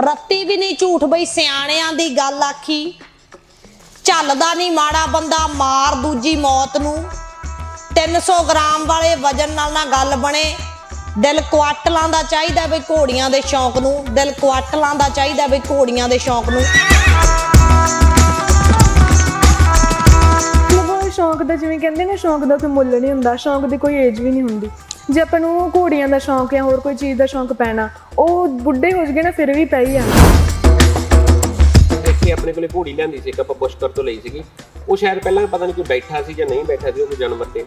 ਰੱਤੀ ਵੀ ਨਹੀਂ ਝੂਠ ਬਈ, ਸਿਆਣਿਆਂ ਦੀ ਗੱਲ ਆਖੀ। ਝੱਲਦਾ ਨਹੀਂ ਮਾੜਾ ਬੰਦਾ, ਮਾਰ ਦੂਜੀ ਮੌਤ ਨੂੰ। 300 ਗ੍ਰਾਮ ਵਾਲੇ ਵਜਨ ਨਾਲ ਨਾ ਗੱਲ ਬਣੇ। ਦਿਲ ਕੁਆਟਲਾਂ ਦਾ ਚਾਹੀਦਾ ਬਈ ਘੋੜੀਆਂ ਦੇ ਸ਼ੌਂਕ ਨੂੰ। ਦਿਲ ਕੁਆਟਲਾਂ ਦਾ ਚਾਹੀਦਾ ਬਈ ਘੋੜੀਆਂ ਦੇ ਸ਼ੌਂਕ ਨੂੰ। ਸ਼ੌਂਕ ਦਾ ਜਿਵੇਂ ਕਹਿੰਦੇ ਨੇ, ਸ਼ੌਂਕ ਦਾ ਕੋਈ ਮੁੱਲ ਨਹੀਂ ਹੁੰਦਾ। ਸ਼ੌਂਕ ਦੀ ਕੋਈ ਏਜ ਵੀ ਨਹੀਂ ਹੁੰਦੀ। ਜੇ ਆਪਾਂ ਨੂੰ ਘੋੜੀਆਂ ਦਾ ਸ਼ੌਂਕ ਜਾਂ ਹੋਰ ਕੋਈ ਚੀਜ਼ ਦਾ ਸ਼ੌਂਕ ਪੈਣਾ ਉਹ ਬੁੱਢੇ ਹੋ ਜਗੇ ਨਾ ਫਿਰ ਵੀ ਪੈ ਹੀ ਜਾਣਾ। ਇੱਥੇ ਆਪਣੇ ਕੋਲੇ ਘੋੜੀ ਲਿਆਂਦੀ ਸੀ ਇੱਕ ਆਪਾਂ ਪੁਸ਼ਕਰ ਤੋਂ ਲਈ ਸੀਗੀ। ਉਹ ਸ਼ਾਇਦ ਪਹਿਲਾਂ ਪਤਾ ਨਹੀਂ ਕੋਈ ਬੈਠਾ ਸੀ ਜਾਂ ਨਹੀਂ ਬੈਠਾ ਸੀ ਉਹ ਜਾਨਵਰ ਤੇ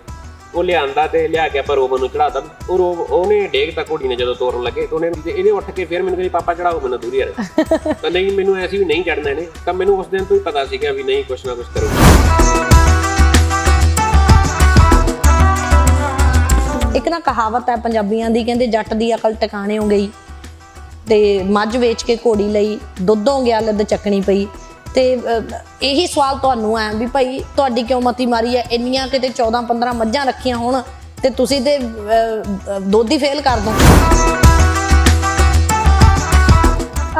ਉਹ ਲਿਆਂਦਾ ਤੇ ਲਿਆ ਕੇ ਆਪਾਂ ਰੋਬਨ ਨੂੰ ਚੜਾਤਾ ਉਹ ਰੋਬ ਉਹਨੇ ਡੇਗਤਾ ਘੋੜੀ ਨੇ ਜਦੋਂ ਤੋਰਨ ਲੱਗੇ ਤੇ ਉਹਨੇ ਤੇ ਇਹਨੇ ਉੱਠ ਕੇ ਫਿਰ ਮੈਨੂੰ ਕਹਿੰਦੀ ਪਾਪਾ ਚੜਾਓ ਮੈਨੂੰ ਦੂਰੀ ਯਾਰ ਤਾਂ। ਨਹੀਂ ਮੈਨੂੰ ਐਸੀ ਵੀ ਨਹੀਂ ਚੜਨਾ ਇਹਨੇ। ਤਾਂ ਮੈਨੂੰ ਉਸ ਦਿਨ ਤੋਂ ਹੀ ਪਤਾ ਸੀਗਾ ਵੀ ਨਹੀਂ ਕੁਛ ਨਾ ਕੁਛ ਕਰੂਗਾ। ਇੱਕ ਨਾ ਕਹਾਵਤ ਹੈ ਪੰਜਾਬੀਆਂ ਦੀ, ਕਹਿੰਦੇ ਜੱਟ ਦੀ ਅਕਲ ਟਿਕਾਣੇ ਹੋ ਗਈ ਤੇ ਮੱਝ ਵੇਚ ਕੇ ਘੋੜੀ ਲਈ, ਦੁੱਧੋਂ ਗਿਆ, ਲੱਦ ਚੱਕਣੀ ਪਈ। ਤੇ ਇਹੀ ਸਵਾਲ ਤੁਹਾਨੂੰ ਹੈ ਵੀ ਭਾਈ ਤੁਹਾਡੀ ਕਿਉਂ ਮਤੀ ਮਾਰੀ ਹੈ? ਇੰਨੀਆਂ ਕਿਤੇ 14 15 ਮੱਝਾਂ ਰੱਖੀਆਂ ਹੋਣ ਤੇ ਤੁਸੀਂ ਤੇ ਦੁੱਧ ਹੀ ਫੇਲ ਕਰ ਦੋ।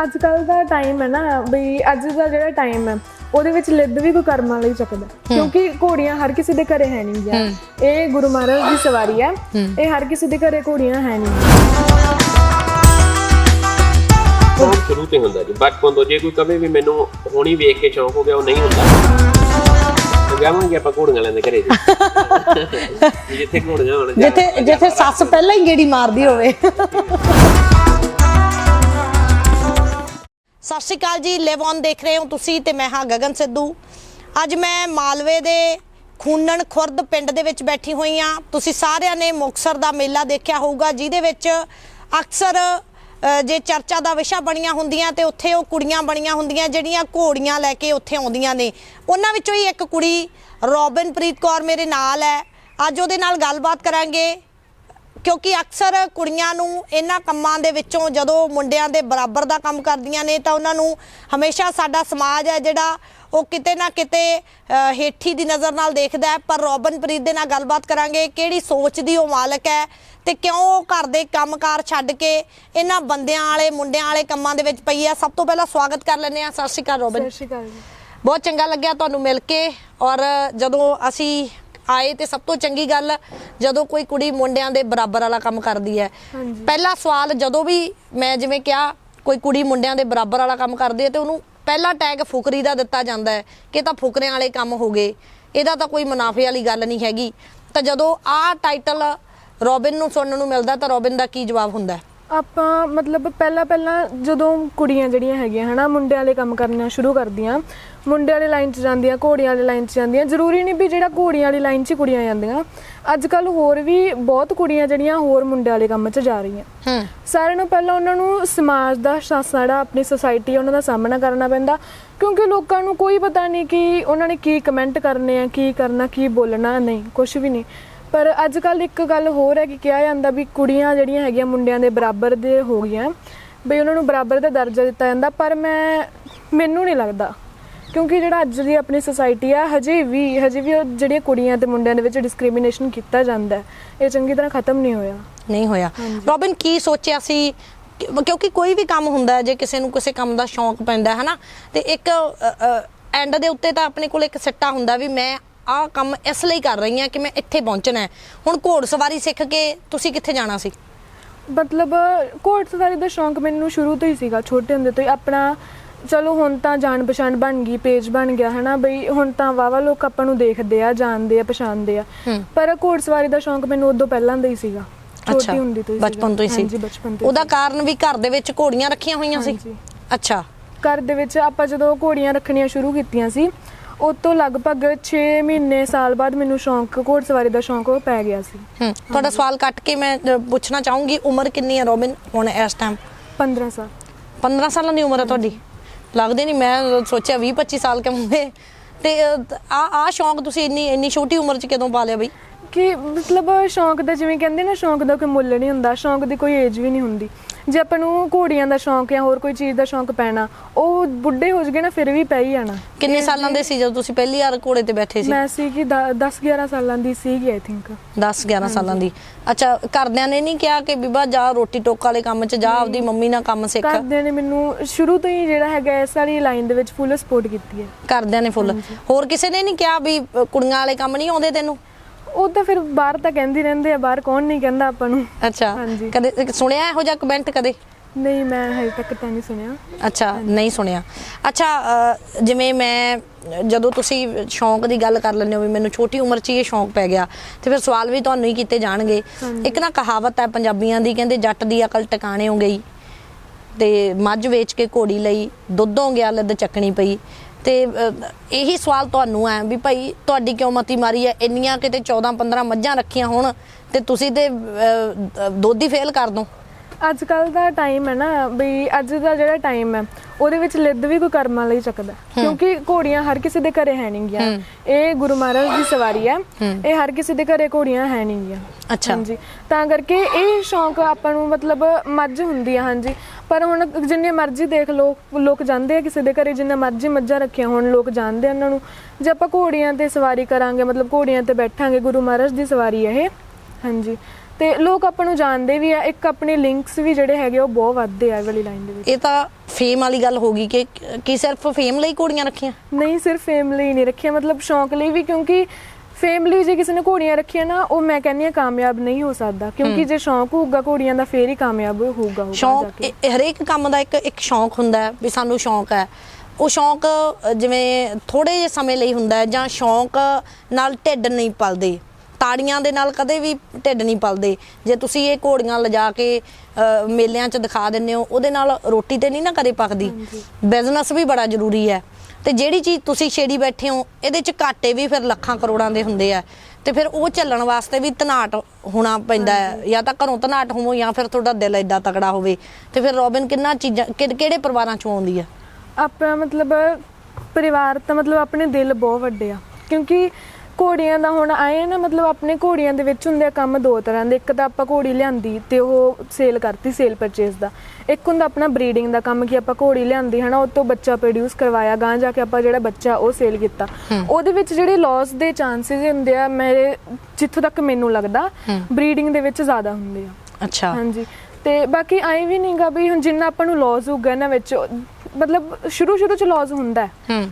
ਅੱਜ ਕੱਲ ਦਾ ਟਾਈਮ ਹੈ ਨਾ ਵੀ ਅੱਜ ਦਾ ਜਿਹੜਾ ਟਾਈਮ ਹੈ ਉਹਦੇ ਵਿੱਚ ਲਿੱਦ ਵੀ ਕੋਈ ਕਰਮਾਂ ਲਈ ਚੱਕਦਾ। ਕਿਉਂਕਿ ਘੋੜੀਆਂ ਹਰ ਕਿਸੇ ਦੇ ਘਰੇ ਹੈ ਨਹੀਂ ਗਿਆ। ਇਹ ਗੁਰੂ ਮਹਾਰਾਜ ਦੀ ਸਵਾਰੀ ਹੈ। ਇਹ ਹਰ ਕਿਸੇ ਦੇ ਘਰੇ ਘੋੜੀਆਂ ਹੈ ਨਹੀਂ ਸ਼ੌਂਕ ਸ਼ੁਰੂ ਤੋਂ ਹੀ ਹੁੰਦਾ ਜੀ। ਬਚਪਨ ਤੋਂ ਜੇ ਕੋਈ ਕਵੇ ਵੀ ਮੈਨੂੰ ਹੁਣੀ ਵੇਖ ਕੇ ਸ਼ੌਂਕ ਹੋ ਗਿਆ ਉਹ ਨਹੀਂ ਹੁੰਦਾ। ਤੇ ਜਾਵਾਂਗੇ ਆਪਾਂ ਘੋੜੀਆਂ ਲੈਣ ਦੇ ਘਰੇ ਜੀ। ਜਿੱਥੇ ਘੋੜੀਆਂ ਹੋਣ। ਜਿੱਥੇ ਜਿੱਥੇ ਸੱਸ ਪਹਿਲਾਂ ਹੀ ਗੇੜੀ ਮਾਰਦੀ ਹੋਵੇ। ਸਤਿ ਸ਼੍ਰੀ ਅਕਾਲ ਜੀ ਲਿਵ ਔਨ ਦੇਖ ਰਹੇ ਹੋ ਤੁਸੀਂ ਤੇ ਮੈਂ ਹਾਂ ਗਗਨ ਸਿੱਧੂ। ਅੱਜ ਮੈਂ ਮਾਲਵੇ ਦੇ ਖੂਨਣ ਖੁਰਦ ਪਿੰਡ ਦੇ ਵਿੱਚ ਬੈਠੀ ਹੋਈ ਆ ਤੁਸੀਂ ਸਾਰਿਆਂ ਨੇ ਮੁਕਸਰ ਦਾ ਮੇਲਾ ਦੇਖਿਆ ਹੋਊਗਾ, ਜਿਹਦੇ ਵਿੱਚ ਅਕਸਰ ਜੇ ਚਰਚਾ ਦਾ ਵਿਸ਼ਾ ਬਣੀਆਂ ਹੁੰਦੀਆਂ ਤੇ ਉੱਥੇ ਉਹ ਕੁੜੀਆਂ ਬਣੀਆਂ ਹੁੰਦੀਆਂ, ਜਿਹੜੀਆਂ ਘੋੜੀਆਂ ਲੈ ਕੇ ਉੱਥੇ ਆਉਂਦੀਆਂ ਨੇ। ਉਹਨਾਂ ਵਿੱਚੋਂ ਹੀ ਇੱਕ ਕੁੜੀ ਰੋਬਿਨਪ੍ਰੀਤ ਕੌਰ ਮੇਰੇ ਨਾਲ ਹੈ। ਅੱਜ ਉਹਦੇ ਨਾਲ ਗੱਲਬਾਤ ਕਰਾਂਗੇ। ਕਿਉਂਕਿ ਅਕਸਰ ਕੁੜੀਆਂ ਨੂੰ ਇਹਨਾਂ ਕੰਮਾਂ ਦੇ ਵਿੱਚੋਂ ਜਦੋਂ ਮੁੰਡਿਆਂ ਦੇ ਬਰਾਬਰ ਦਾ ਕੰਮ ਕਰਦੀਆਂ ਨੇ ਤਾਂ ਉਹਨਾਂ ਨੂੰ ਹਮੇਸ਼ਾ ਸਾਡਾ ਸਮਾਜ ਹੈ ਜਿਹੜਾ ਉਹ ਕਿਤੇ ਨਾ ਕਿਤੇ ਹੇਠੀ ਦੀ ਨਜ਼ਰ ਨਾਲ ਦੇਖਦਾ ਹੈ। ਪਰ ਰੋਬਨਪ੍ਰੀਤ ਦੇ ਨਾਲ ਗੱਲਬਾਤ ਕਰਾਂਗੇ ਕਿਹੜੀ ਸੋਚ ਦੀ ਉਹ ਮਾਲਕ ਹੈ ਤੇ ਕਿਉਂ ਉਹ ਘਰ ਦੇ ਕੰਮਕਾਰ ਛੱਡ ਕੇ ਇਹਨਾਂ ਬੰਦਿਆਂ ਵਾਲੇ ਮੁੰਡਿਆਂ ਵਾਲੇ ਕੰਮਾਂ ਦੇ ਵਿੱਚ ਪਈ ਹੈ। ਸਭ ਤੋਂ ਪਹਿਲਾਂ ਸਵਾਗਤ ਕਰ ਲੈਂਦੇ ਆ ਸਤਿ ਸ਼੍ਰੀ ਅਕਾਲ ਰੋਬਨ। ਸਤਿ ਸ਼੍ਰੀ ਅਕਾਲ ਜੀ। ਬਹੁਤ ਚੰਗਾ ਲੱਗਿਆ ਤੁਹਾਨੂੰ ਮਿਲ ਕੇ ਔਰ ਜਦੋਂ ਅਸੀਂ ਆਏ ਤੇ ਸਭ ਤੋਂ ਚੰਗੀ ਗੱਲ ਜਦੋਂ ਕੋਈ ਕੁੜੀ ਮੁੰਡਿਆਂ ਦੇ ਬਰਾਬਰ ਵਾਲਾ ਕੰਮ ਕਰਦੀ ਹੈ। ਪਹਿਲਾ ਸਵਾਲ ਜਦੋਂ ਵੀ ਮੈਂ ਜਿਵੇਂ ਕਿਹਾ ਕੋਈ ਕੁੜੀ ਮੁੰਡਿਆਂ ਦੇ ਬਰਾਬਰ ਵਾਲਾ ਕੰਮ ਕਰਦੀ ਹੈ ਤੇ ਉਹਨੂੰ ਪਹਿਲਾ ਟੈਗ ਫੁਕਰੀ ਦਾ ਦਿੱਤਾ ਜਾਂਦਾ ਹੈ ਕਿ ਤਾਂ ਫੁਕਰਿਆਂ ਵਾਲੇ ਕੰਮ ਹੋ ਗਏ ਇਹਦਾ ਤਾਂ ਕੋਈ ਮੁਨਾਫੇ ਵਾਲੀ ਗੱਲ ਨਹੀਂ ਹੈਗੀ। ਤਾਂ ਜਦੋਂ ਆਹ ਟਾਈਟਲ ਰੋਬਿਨ ਨੂੰ ਸੁਣਨ ਨੂੰ ਮਿਲਦਾ ਤਾਂ ਰੋਬਿਨ ਦਾ ਕੀ ਜਵਾਬ ਹੁੰਦਾ ਹੈ? ਆਪਾਂ ਮਤਲਬ ਪਹਿਲਾਂ ਪਹਿਲਾਂ ਜਦੋਂ ਕੁੜੀਆਂ ਜਿਹੜੀਆਂ ਹੈਗੀਆਂ ਹਨਾ ਮੁੰਡਿਆਂ ਵਾਲੇ ਕੰਮ ਕਰਨਾ ਸ਼ੁਰੂ ਕਰਦੀਆਂ ਮੁੰਡੇ ਵਾਲੀ ਲਾਈਨ 'ਚ ਜਾਂਦੀਆਂ ਘੋੜੀਆਂ ਵਾਲੀ ਲਾਈਨ 'ਚ ਜਾਂਦੀਆਂ ਜ਼ਰੂਰੀ ਨਹੀਂ ਵੀ ਜਿਹੜਾ ਘੋੜੀਆਂ ਵਾਲੀ ਲਾਈਨ 'ਚ ਹੀ ਕੁੜੀਆਂ ਜਾਂਦੀਆਂ ਅੱਜ ਕੱਲ ਹੋਰ ਵੀ ਬਹੁਤ ਕੁੜੀਆਂ ਜਿਹੜੀਆਂ ਹੋਰ ਮੁੰਡੇ ਵਾਲੇ ਕੰਮ 'ਚ ਜਾ ਰਹੀਆਂ। ਹੂੰ। ਸਾਰਿਆਂ ਨੂੰ ਪਹਿਲਾਂ ਉਹਨਾਂ ਨੂੰ ਸਮਾਜ ਦਾ ਸ਼- ਜਿਹੜਾ ਆਪਣੀ ਸੋਸਾਇਟੀ ਉਹਨਾਂ ਦਾ ਸਾਹਮਣਾ ਕਰਨਾ ਪੈਂਦਾ ਕਿਉਂਕਿ ਲੋਕਾਂ ਨੂੰ ਕੋਈ ਪਤਾ ਨਹੀਂ ਕਿ ਉਹਨਾਂ ਨੇ ਕੀ ਕਮੈਂਟ ਕਰਨੇ ਆ ਕੀ ਕਰਨਾ ਕੀ ਬੋਲਣਾ ਨਹੀਂ ਕੁਝ ਵੀ ਨਹੀਂ। ਪਰ ਅੱਜ ਕੱਲ ਇੱਕ ਗੱਲ ਹੋਰ ਹੈ ਕਿ ਕਿਹਾ ਜਾਂਦਾ ਵੀ ਕੁੜੀਆਂ ਜਿਹੜੀਆਂ ਹੈਗੀਆਂ ਮੁੰਡਿਆਂ ਦੇ ਬਰਾਬਰ ਦੇ ਹੋ ਗਈਆਂ ਬਈ ਉਹਨਾਂ ਨੂੰ ਬਰਾਬਰ ਦਾ ਦਰਜਾ ਦਿੱਤਾ ਜਾਂਦਾ ਪਰ ਮੈਂ ਮੈਨੂੰ ਨਹੀਂ ਲੱਗਦਾ। ਕਿਉਂਕਿ ਜਿਹੜਾ ਅੱਜ ਦੀ ਆਪਣੀ ਸੋਸਾਇਟੀ ਆ ਹਜੇ ਵੀ ਹਜੇ ਵੀ ਉਹ ਜਿਹੜੀਆਂ ਕੁੜੀਆਂ ਤੇ ਮੁੰਡਿਆਂ ਦੇ ਵਿੱਚ ਡਿਸਕ੍ਰਿਮੀਨੇਸ਼ਨ ਕੀਤਾ ਜਾਂਦਾ ਹੈ, ਇਹ ਚੰਗੀ ਤਰ੍ਹਾਂ ਖਤਮ ਨਹੀਂ ਹੋਇਆ। ਨਹੀਂ ਹੋਇਆ। ਰੋਬਿਨ ਕੀ ਸੋਚਿਆ ਸੀ? ਕਿਉਂਕਿ ਕੋਈ ਵੀ ਕੰਮ ਹੁੰਦਾ ਹੈ ਜੇ ਕਿਸੇ ਨੂੰ ਕਿਸੇ ਕੰਮ ਦਾ ਸ਼ੌਂਕ ਪੈਂਦਾ ਹੈ ਨਾ ਤੇ ਇੱਕ ਐਂਡ ਦੇ ਉੱਤੇ ਤਾਂ ਆਪਣੇ ਕੋਲ ਇੱਕ ਸਿੱਟਾ ਹੁੰਦਾ ਵੀ ਮੈਂ ਆਹ ਕੰਮ ਇਸ ਲਈ ਕਰ ਰਹੀ ਹਾਂ ਕਿ ਮੈਂ ਇੱਥੇ ਪਹੁੰਚਣਾ ਹੈ। ਹੁਣ ਘੋੜਸਵਾਰੀ ਸਿੱਖ ਕੇ ਤੁਸੀਂ ਕਿੱਥੇ ਜਾਣਾ ਸੀ? ਮਤਲਬ ਘੋੜਸਵਾਰੀ ਦਾ ਸ਼ੌਂਕ ਮੈਨੂੰ ਸ਼ੁਰੂ ਤੋਂ ਹੀ ਸੀਗਾ ਛੋਟੇ ਹੁੰਦੇ ਤੋਂ ਹੀ। ਆਪਣਾ ਚਲੋ ਹੁਣ ਤਾਂ ਜਾਣ ਪਛਾਣ ਬਣ ਗਈ ਪੇਜ ਬਣ ਗਿਆ ਹਨਾ ਬਈ ਹੁਣ ਤਾਂ ਵਾਵਾ ਲੋਕ ਆਪਾਂ ਨੂੰ ਦੇਖਦੇ ਆ ਜਾਣਦੇ ਆ ਪਛਾਣਦੇ ਆ। ਹੂੰ। ਪਰ ਘੋੜਸਵਾਰੀ ਦਾ ਸ਼ੌਂਕ ਮੈਨੂੰ ਉਦੋਂ ਪਹਿਲਾਂ ਦਾ ਹੀ ਸੀਗਾ। ਛੋਟੀ ਹੁੰਦੀ ਤੋਂ ਹੀ ਬਚਪਨ ਤੋਂ ਹੀ ਸੀ। ਹਾਂਜੀ ਬਚਪਨ ਤੋਂ ਹੀ ਉਹਦਾ ਕਾਰਨ ਵੀ ਘਰ ਦੇ ਵਿੱਚ ਘੋੜੀਆਂ ਰੱਖੀਆਂ ਹੋਈਆਂ ਸੀ? ਹਾਂਜੀ। ਅੱਛਾ। ਘਰ ਦੇ ਵਿੱਚ ਆਪਾਂ ਜਦੋਂ ਘੋੜੀਆਂ ਰੱਖਣੀਆਂ ਸ਼ੁਰੂ ਕੀਤੀਆਂ ਸੀ ਉਸ ਤੋਂ ਲਗਭਗ 6 ਮਹੀਨੇ ਸਾਲ ਬਾਅਦ ਮੈਨੂੰ ਸ਼ੌਂਕ ਘੋੜਸਵਾਰੀ ਦਾ ਸ਼ੌਂਕ ਉਹ ਪੈ ਗਿਆ ਸੀ। ਹੂੰ ਤੁਹਾਡਾ ਸਵਾਲ ਕੱਟ ਕੇ ਮੈਂ ਅ, ਪੁੱਛਣਾ ਚਾਹੂੰਗੀ ਉਮਰ ਕਿੰਨੀ ਹੈ ਰੋਬਿਨ ਹੁਣ ਇਸ ਟਾਈਮ 15 ਸਾਲ। 15 ਸਾਲਾਂ ਦੀ ਉਮਰ ਹੈ ਤੁਹਾਡੀ? ਲੱਗਦੇ ਨਹੀਂ ਮੈਂ ਸੋਚਿਆ 20 25 ਸਾਲ ਕਮੂਗੇ ਤੇ ਆ ਆ ਸ਼ੌਂਕ ਤੁਸੀਂ ਇੰਨੀ ਇੰਨੀ ਛੋਟੀ ਉਮਰ 'ਚ ਕਦੋਂ ਪਾ ਲਿਆ ਬਈ? ਬਾਕੀ ਮਤਲਬ ਸ਼ੌਂਕ ਦਾ ਜਿਵੇਂ ਕਹਿੰਦੇ ਨਾ ਸ਼ੌਂਕ ਦਾ ਕੋਈ ਮੁੱਲ ਨਹੀਂ ਹੁੰਦਾ ਸ਼ੌਂਕ ਦੀ ਕੋਈ ਏਜ ਵੀ ਨਹੀਂ ਹੁੰਦੀ। ਜੇ ਆਪਾਂ ਨੂੰ ਘੋੜੀਆਂ ਦਾ ਸ਼ੌਂਕ ਜਾਂ ਹੋਰ ਕੋਈ ਚੀਜ਼ ਦਾ ਸ਼ੌਂਕ ਪੈਣਾ ਉਹ ਬੁੱਢੇ ਹੋ ਜਗੇ ਨਾ ਫਿਰ ਵੀ ਪੈ ਹੀ ਜਾਣਾ। ਕਿੰਨੇ ਸਾਲਾਂ ਦੇ ਸੀ ਜਦੋਂ ਤੁਸੀਂ ਪਹਿਲੀ ਵਾਰ ਘੋੜੇ ਤੇ ਬੈਠੇ ਸੀ? ਮੈਂ ਸੀ ਕਿ 10 11 ਸਾਲਾਂ ਦੀ ਸੀਗੀ ਆਈ ਥਿੰਕ 10 11 ਸਾਲਾਂ ਦੀ। ਅੱਛਾ ਘਰਦਿਆਂ ਨੇ ਨਹੀਂ ਕਿਹਾ ਕਿ ਬੀਬਾ ਜਾ ਰੋਟੀ ਟੋਕ ਵਾਲੇ ਕੰਮ 'ਚ ਜਾ ਆਪਦੀ ਮੰਮੀ ਨਾਲ ਕੰਮ ਸਿੱਖ? ਘਰਦਿਆਂ ਨੇ ਮੈਨੂੰ ਸ਼ੁਰੂ ਤੋਂ ਹੀ ਜਿਹੜਾ ਹੈਗਾ ਇਸ ਵਾਲੀ ਲਾਈਨ ਦੇ ਵਿੱਚ ਫੁੱਲ ਸਪੋਰਟ ਕੀਤੀ ਹੈ। ਘਰਦਿਆਂ ਨੇ ਫੁੱਲ ਹੋਰ ਕਿਸੇ ਨੇ ਨਹੀਂ ਕਿਹਾ ਵੀ ਕੁੜੀਆਂ ਵਾਲੇ ਕੰਮ ਨਹੀਂ ਆਉਂਦੇ ਤੈਨੂੰ? ਉਹ ਤਾਂ ਫਿਰ ਬਾਹਰ ਤਾਂ ਕਹਿੰਦੀ ਰਹਿੰਦੇ ਆ ਬਾਹਰ ਕੌਣ ਨਹੀਂ ਕਹਿੰਦਾ ਆਪਾਂ ਨੂੰ। ਅੱਛਾ। ਹਾਂਜੀ। ਕਦੇ ਸੁਣਿਆ ਇਹੋ ਜਿਹਾ ਕਮੈਂਟ ਕਦੇ? ਨਹੀਂ ਮੈਂ ਹਜੇ ਤੱਕ ਤਾਂ ਨਹੀਂ ਸੁਣਿਆ। ਅੱਛਾ ਨਹੀਂ ਸੁਣਿਆ। ਅੱਛਾ ਅ, ਜਿਵੇਂ ਮੈਂ ਜਦੋਂ ਤੁਸੀਂ ਸ਼ੌਂਕ ਦੀ ਗੱਲ ਕਰ ਲੈਂਦੇ ਹੋ ਵੀ ਮੈਨੂੰ ਛੋਟੀ ਉਮਰ 'ਚ ਹੀ ਇਹ ਸ਼ੌਂਕ ਪੈ ਗਿਆ ਤੇ ਫਿਰ ਸਵਾਲ ਵੀ ਤੁਹਾਨੂੰ ਹੀ ਕੀਤੇ ਜਾਣਗੇ। ਇੱਕ ਨਾ ਕਹਾਵਤ ਹੈ ਪੰਜਾਬੀਆਂ ਦੀ ਕਹਿੰਦੇ ਜੱਟ ਦੀ ਅਕਲ ਟਿਕਾਣਿਓਂ ਗਈ ਤੇ ਮੱਝ ਵੇਚ ਕੇ ਘੋੜੀ ਲਈ ਦੁੱਧੋਂ ਗਿਆ ਲੱਦ ਚੱਕਣੀ ਪਈ। ਤੇ ਇਹੀ ਸਵਾਲ ਤੁਹਾਨੂੰ ਹੈ ਵੀ ਭਾਈ ਤੁਹਾਡੀ ਕਿਉਂ ਮਤੀ ਮਾਰੀ ਹੈ? ਇੰਨੀਆਂ ਕਿਤੇ 14 15 ਮੱਝਾਂ ਰੱਖੀਆਂ ਹੋਣ ਤੇ ਤੁਸੀਂ ਤੇ ਦੁੱਧ ਹੀ ਫੇਲ ਕਰ ਦੋ। ਅੱਜ ਕੱਲ ਦਾ ਟਾਈਮ ਹੈ ਨਾ, ਬਈ ਅੱਜ ਦਾ ਜਿਹੜਾ ਟਾਈਮ ਹੈ ਉਹਦੇ ਵਿੱਚ ਲਿੱਦ ਵੀ ਕੋਈ ਕਰਮਾਂ ਲਈ ਚੱਕਦਾ। ਕਿਉਂਕਿ ਘੋੜੀਆਂ ਹਰ ਕਿਸੇ ਦੇ ਘਰੇ ਹੈ ਨਹੀਂ ਗਿਆ। ਇਹ ਗੁਰੂ ਮਹਾਰਾਜ ਦੀ ਸਵਾਰੀ ਹੈ। ਇਹ ਹਰ ਕਿਸੇ ਦੇ ਘਰੇ ਘੋੜੀਆਂ ਹੈ ਨਹੀਂ ਗਿਆ। ਅੱਛਾ। ਹਾਂਜੀ। ਤਾਂ ਕਰਕੇ ਇਹ ਸ਼ੌਂਕ ਆਪਾਂ ਨੂੰ ਮਤਲਬ ਮੱਝ ਹੁੰਦੀ ਆ ਹਾਂਜੀ। ਪਰ ਹੁਣ ਜਿੰਨੇ ਮਰਜ਼ੀ ਦੇਖ ਲਓ ਲੋਕ ਜਾਂਦੇ ਆ ਕਿਸੇ ਦੇ ਘਰੇ ਜਿੰਨੇ ਮਰਜ਼ੀ ਮੱਝਾਂ ਰੱਖੀਆਂ ਹੋਣ ਲੋਕ ਜਾਣਦੇ ਆ ਉਹਨਾਂ ਨੂੰ। ਜੇ ਆਪਾਂ ਘੋੜੀਆਂ ਤੇ ਸਵਾਰੀ ਕਰਾਂਗੇ ਮਤਲਬ ਘੋੜੀਆਂ ਤੇ ਬੈਠਾਂਗੇ ਗੁਰੂ ਮਹਾਰਾਜ ਦੀ ਸਵਾਰੀ ਹੈ ਇਹ। ਹਾਂਜੀ। ਤੇ ਲੋਕ ਆਪਾਂ ਨੂੰ ਜਾਣਦੇ ਵੀ ਆ ਇੱਕ ਆਪਣੇ ਲਿੰਕਸ ਵੀ ਜਿਹੜੇ ਹੈਗੇ ਉਹ ਬਹੁਤ ਵੱਧਦੇ ਆ ਇਹ ਵਾਲੀ ਲਾਈਨ ਦੇ ਵਿੱਚ। ਇਹ ਤਾਂ ਫੇਮ ਵਾਲੀ ਗੱਲ ਹੋ ਗਈ ਕਿ ਕੀ ਸਿਰਫ ਫੇਮ ਲਈ ਘੋੜੀਆਂ ਰੱਖੀਆਂ? ਨਹੀਂ ਸਿਰਫ ਫੇਮ ਲਈ ਨਹੀਂ ਰੱਖਿਆ ਮਤਲਬ ਸ਼ੌਂਕ ਲਈ ਵੀ ਕਿਉਂਕਿ ਫੇਮ ਲਈ ਜੇ ਕਿਸੇ ਨੇ ਘੋੜੀਆਂ ਰੱਖੀਆਂ ਨਾ ਉਹ ਮੈਂ ਕਹਿੰਦੀ ਆ ਕਾਮਯਾਬ ਨਹੀਂ ਹੋ ਸਕਦਾ ਕਿਉਂਕਿ ਜੇ ਸ਼ੌਂਕ ਹੋਊਗਾ ਘੋੜੀਆਂ ਦਾ ਫੇਰ ਹੀ ਕਾਮਯਾਬ ਹੋਊਗਾ ਹੋਊਗਾ ਸ਼ੌਂਕ ਇਹ- ਹਰੇਕ ਕੰਮ ਦਾ ਇੱਕ ਇੱਕ ਸ਼ੌਂਕ ਹੁੰਦਾ ਹੈ ਵੀ ਸਾਨੂੰ ਸ਼ੌਂਕ ਹੈ। ਉਹ ਸ਼ੌਂਕ ਅ, ਜਿਵੇਂ ਥੋੜੇ ਜਿਹੇ ਸਮੇਂ ਲਈ ਹੁੰਦਾ ਹੈ ਜਾਂ ਸ਼ੌਂਕ ਨਾਲ ਢਿੱਡ ਨਹੀਂ ਪਲਦੇ। ਤਾੜੀਆਂ ਦੇ ਨਾਲ ਕਦੇ ਵੀ ਢਿੱਡ ਨਹੀਂ ਪਲਦੇ। ਜੇ ਤੁਸੀਂ ਇਹ ਘੋੜੀਆਂ ਲਿਜਾ ਕੇ ਮੇਲਿਆਂ 'ਚ ਦਿਖਾ ਦਿੰਦੇ ਹੋ ਉਹਦੇ ਨਾਲ ਰੋਟੀ ਤੇ ਨਹੀਂ ਨਾ ਕਦੇ ਪੱਕਦੀ। ਬਿਜ਼ਨਸ ਵੀ ਬੜਾ ਜ਼ਰੂਰੀ ਹੈ। ਤੇ ਜਿਹੜੀ ਚੀਜ਼ ਤੁਸੀਂ ਛੇੜੀ ਬੈਠੇ ਹੋ ਇਹਦੇ 'ਚ ਘਾਟੇ ਵੀ ਫਿਰ ਲੱਖਾਂ ਕਰੋੜਾਂ ਦੇ ਹੁੰਦੇ ਆ। ਤੇ ਫਿਰ ਉਹ ਚੱਲਣ ਵਾਸਤੇ ਵੀ ਧਨਾਟ ਹੋਣਾ ਪੈਂਦਾ ਹੈ। ਜਾਂ ਤਾਂ ਘਰੋਂ ਧਨਾਟ ਹੋਵੋ ਜਾਂ ਫਿਰ ਤੁਹਾਡਾ ਦਿਲ ਐਡਾ ਤਕੜਾ ਹੋਵੇ। ਤੇ ਫਿਰ ਰੋਬਿਨ ਕਿੰਨਾ ਚੀਜ਼ਾਂ ਕਿਹੜੇ ਪਰਿਵਾਰਾਂ ਚੋਂ ਆਉਂਦੀ ਆ? ਆਪਣਾ ਮਤਲਬ ਪਰਿਵਾਰ ਤਾਂ ਮਤਲਬ ਆਪਣੇ ਦਿਲ ਬਹੁਤ ਵੱਡੇ ਆ। ਕਿਉਂਕਿ ਘੋੜੀਆਂ ਦਾ ਹੁਣ ਆਏ ਨਾ ਮਤਲਬ ਆਪਣੇ ਘੋੜੀਆਂ ਦੇ ਵਿੱਚ ਹੁੰਦੇ ਆ ਕੰਮ ਦੋ ਤਰ੍ਹਾਂ ਦੇ। ਇੱਕ ਤਾਂ ਆਪਾਂ ਘੋੜੀ ਲਿਆਂਦੀ ਤੇ ਉਹ ਸੇਲ ਕਰਤੀ ਸੇਲ ਪਰਚੇਸ ਦਾ। ਇੱਕ ਹੁੰਦਾ ਆਪਣਾ ਬਰੀਡਿੰਗ ਦਾ ਕੰਮ ਕਿ ਆਪਾਂ ਘੋੜੀ ਲਿਆਂਦੀ ਹਨਾ ਉਹ ਤੋਂ ਬੱਚਾ ਪ੍ਰੋਡਿਊਸ ਕਰਵਾਇਆ ਗਾਂ ਜਾ ਕੇ ਆਪਾਂ ਜਿਹੜਾ ਬੱਚਾ ਉਹ ਸੇਲ ਕੀਤਾ। ਉਹਦੇ ਵਿੱਚ ਜਿਹੜੇ ਲਾਸ ਦੇ ਚਾਂਸਸ ਹੁੰਦੇ ਆ ਮੇਰੇ ਜਿੱਥੋਂ ਤੱਕ ਮੈਨੂੰ ਲੱਗਦਾ ਬਰੀਡਿੰਗ ਦੇ ਵਿੱਚ ਜ਼ਿਆਦਾ ਹੁੰਦੇ ਆ। ਅੱਛਾ। ਹਾਂਜੀ। ਤੇ ਬਾਕੀ ਐ ਵੀ ਨਹੀਂਗਾ ਵੀ ਹੁਣ ਜਿੰਨਾ ਆਪਾਂ ਨੂੰ ਲਾਜ਼ ਹੋਊਗਾ ਇਹਨਾਂ ਵਿੱਚ ਮਤਲਬ ਸ਼ੁਰੂ ਸ਼ੁਰੂ ਚ ਲਾਜ਼ ਹੁੰਦਾ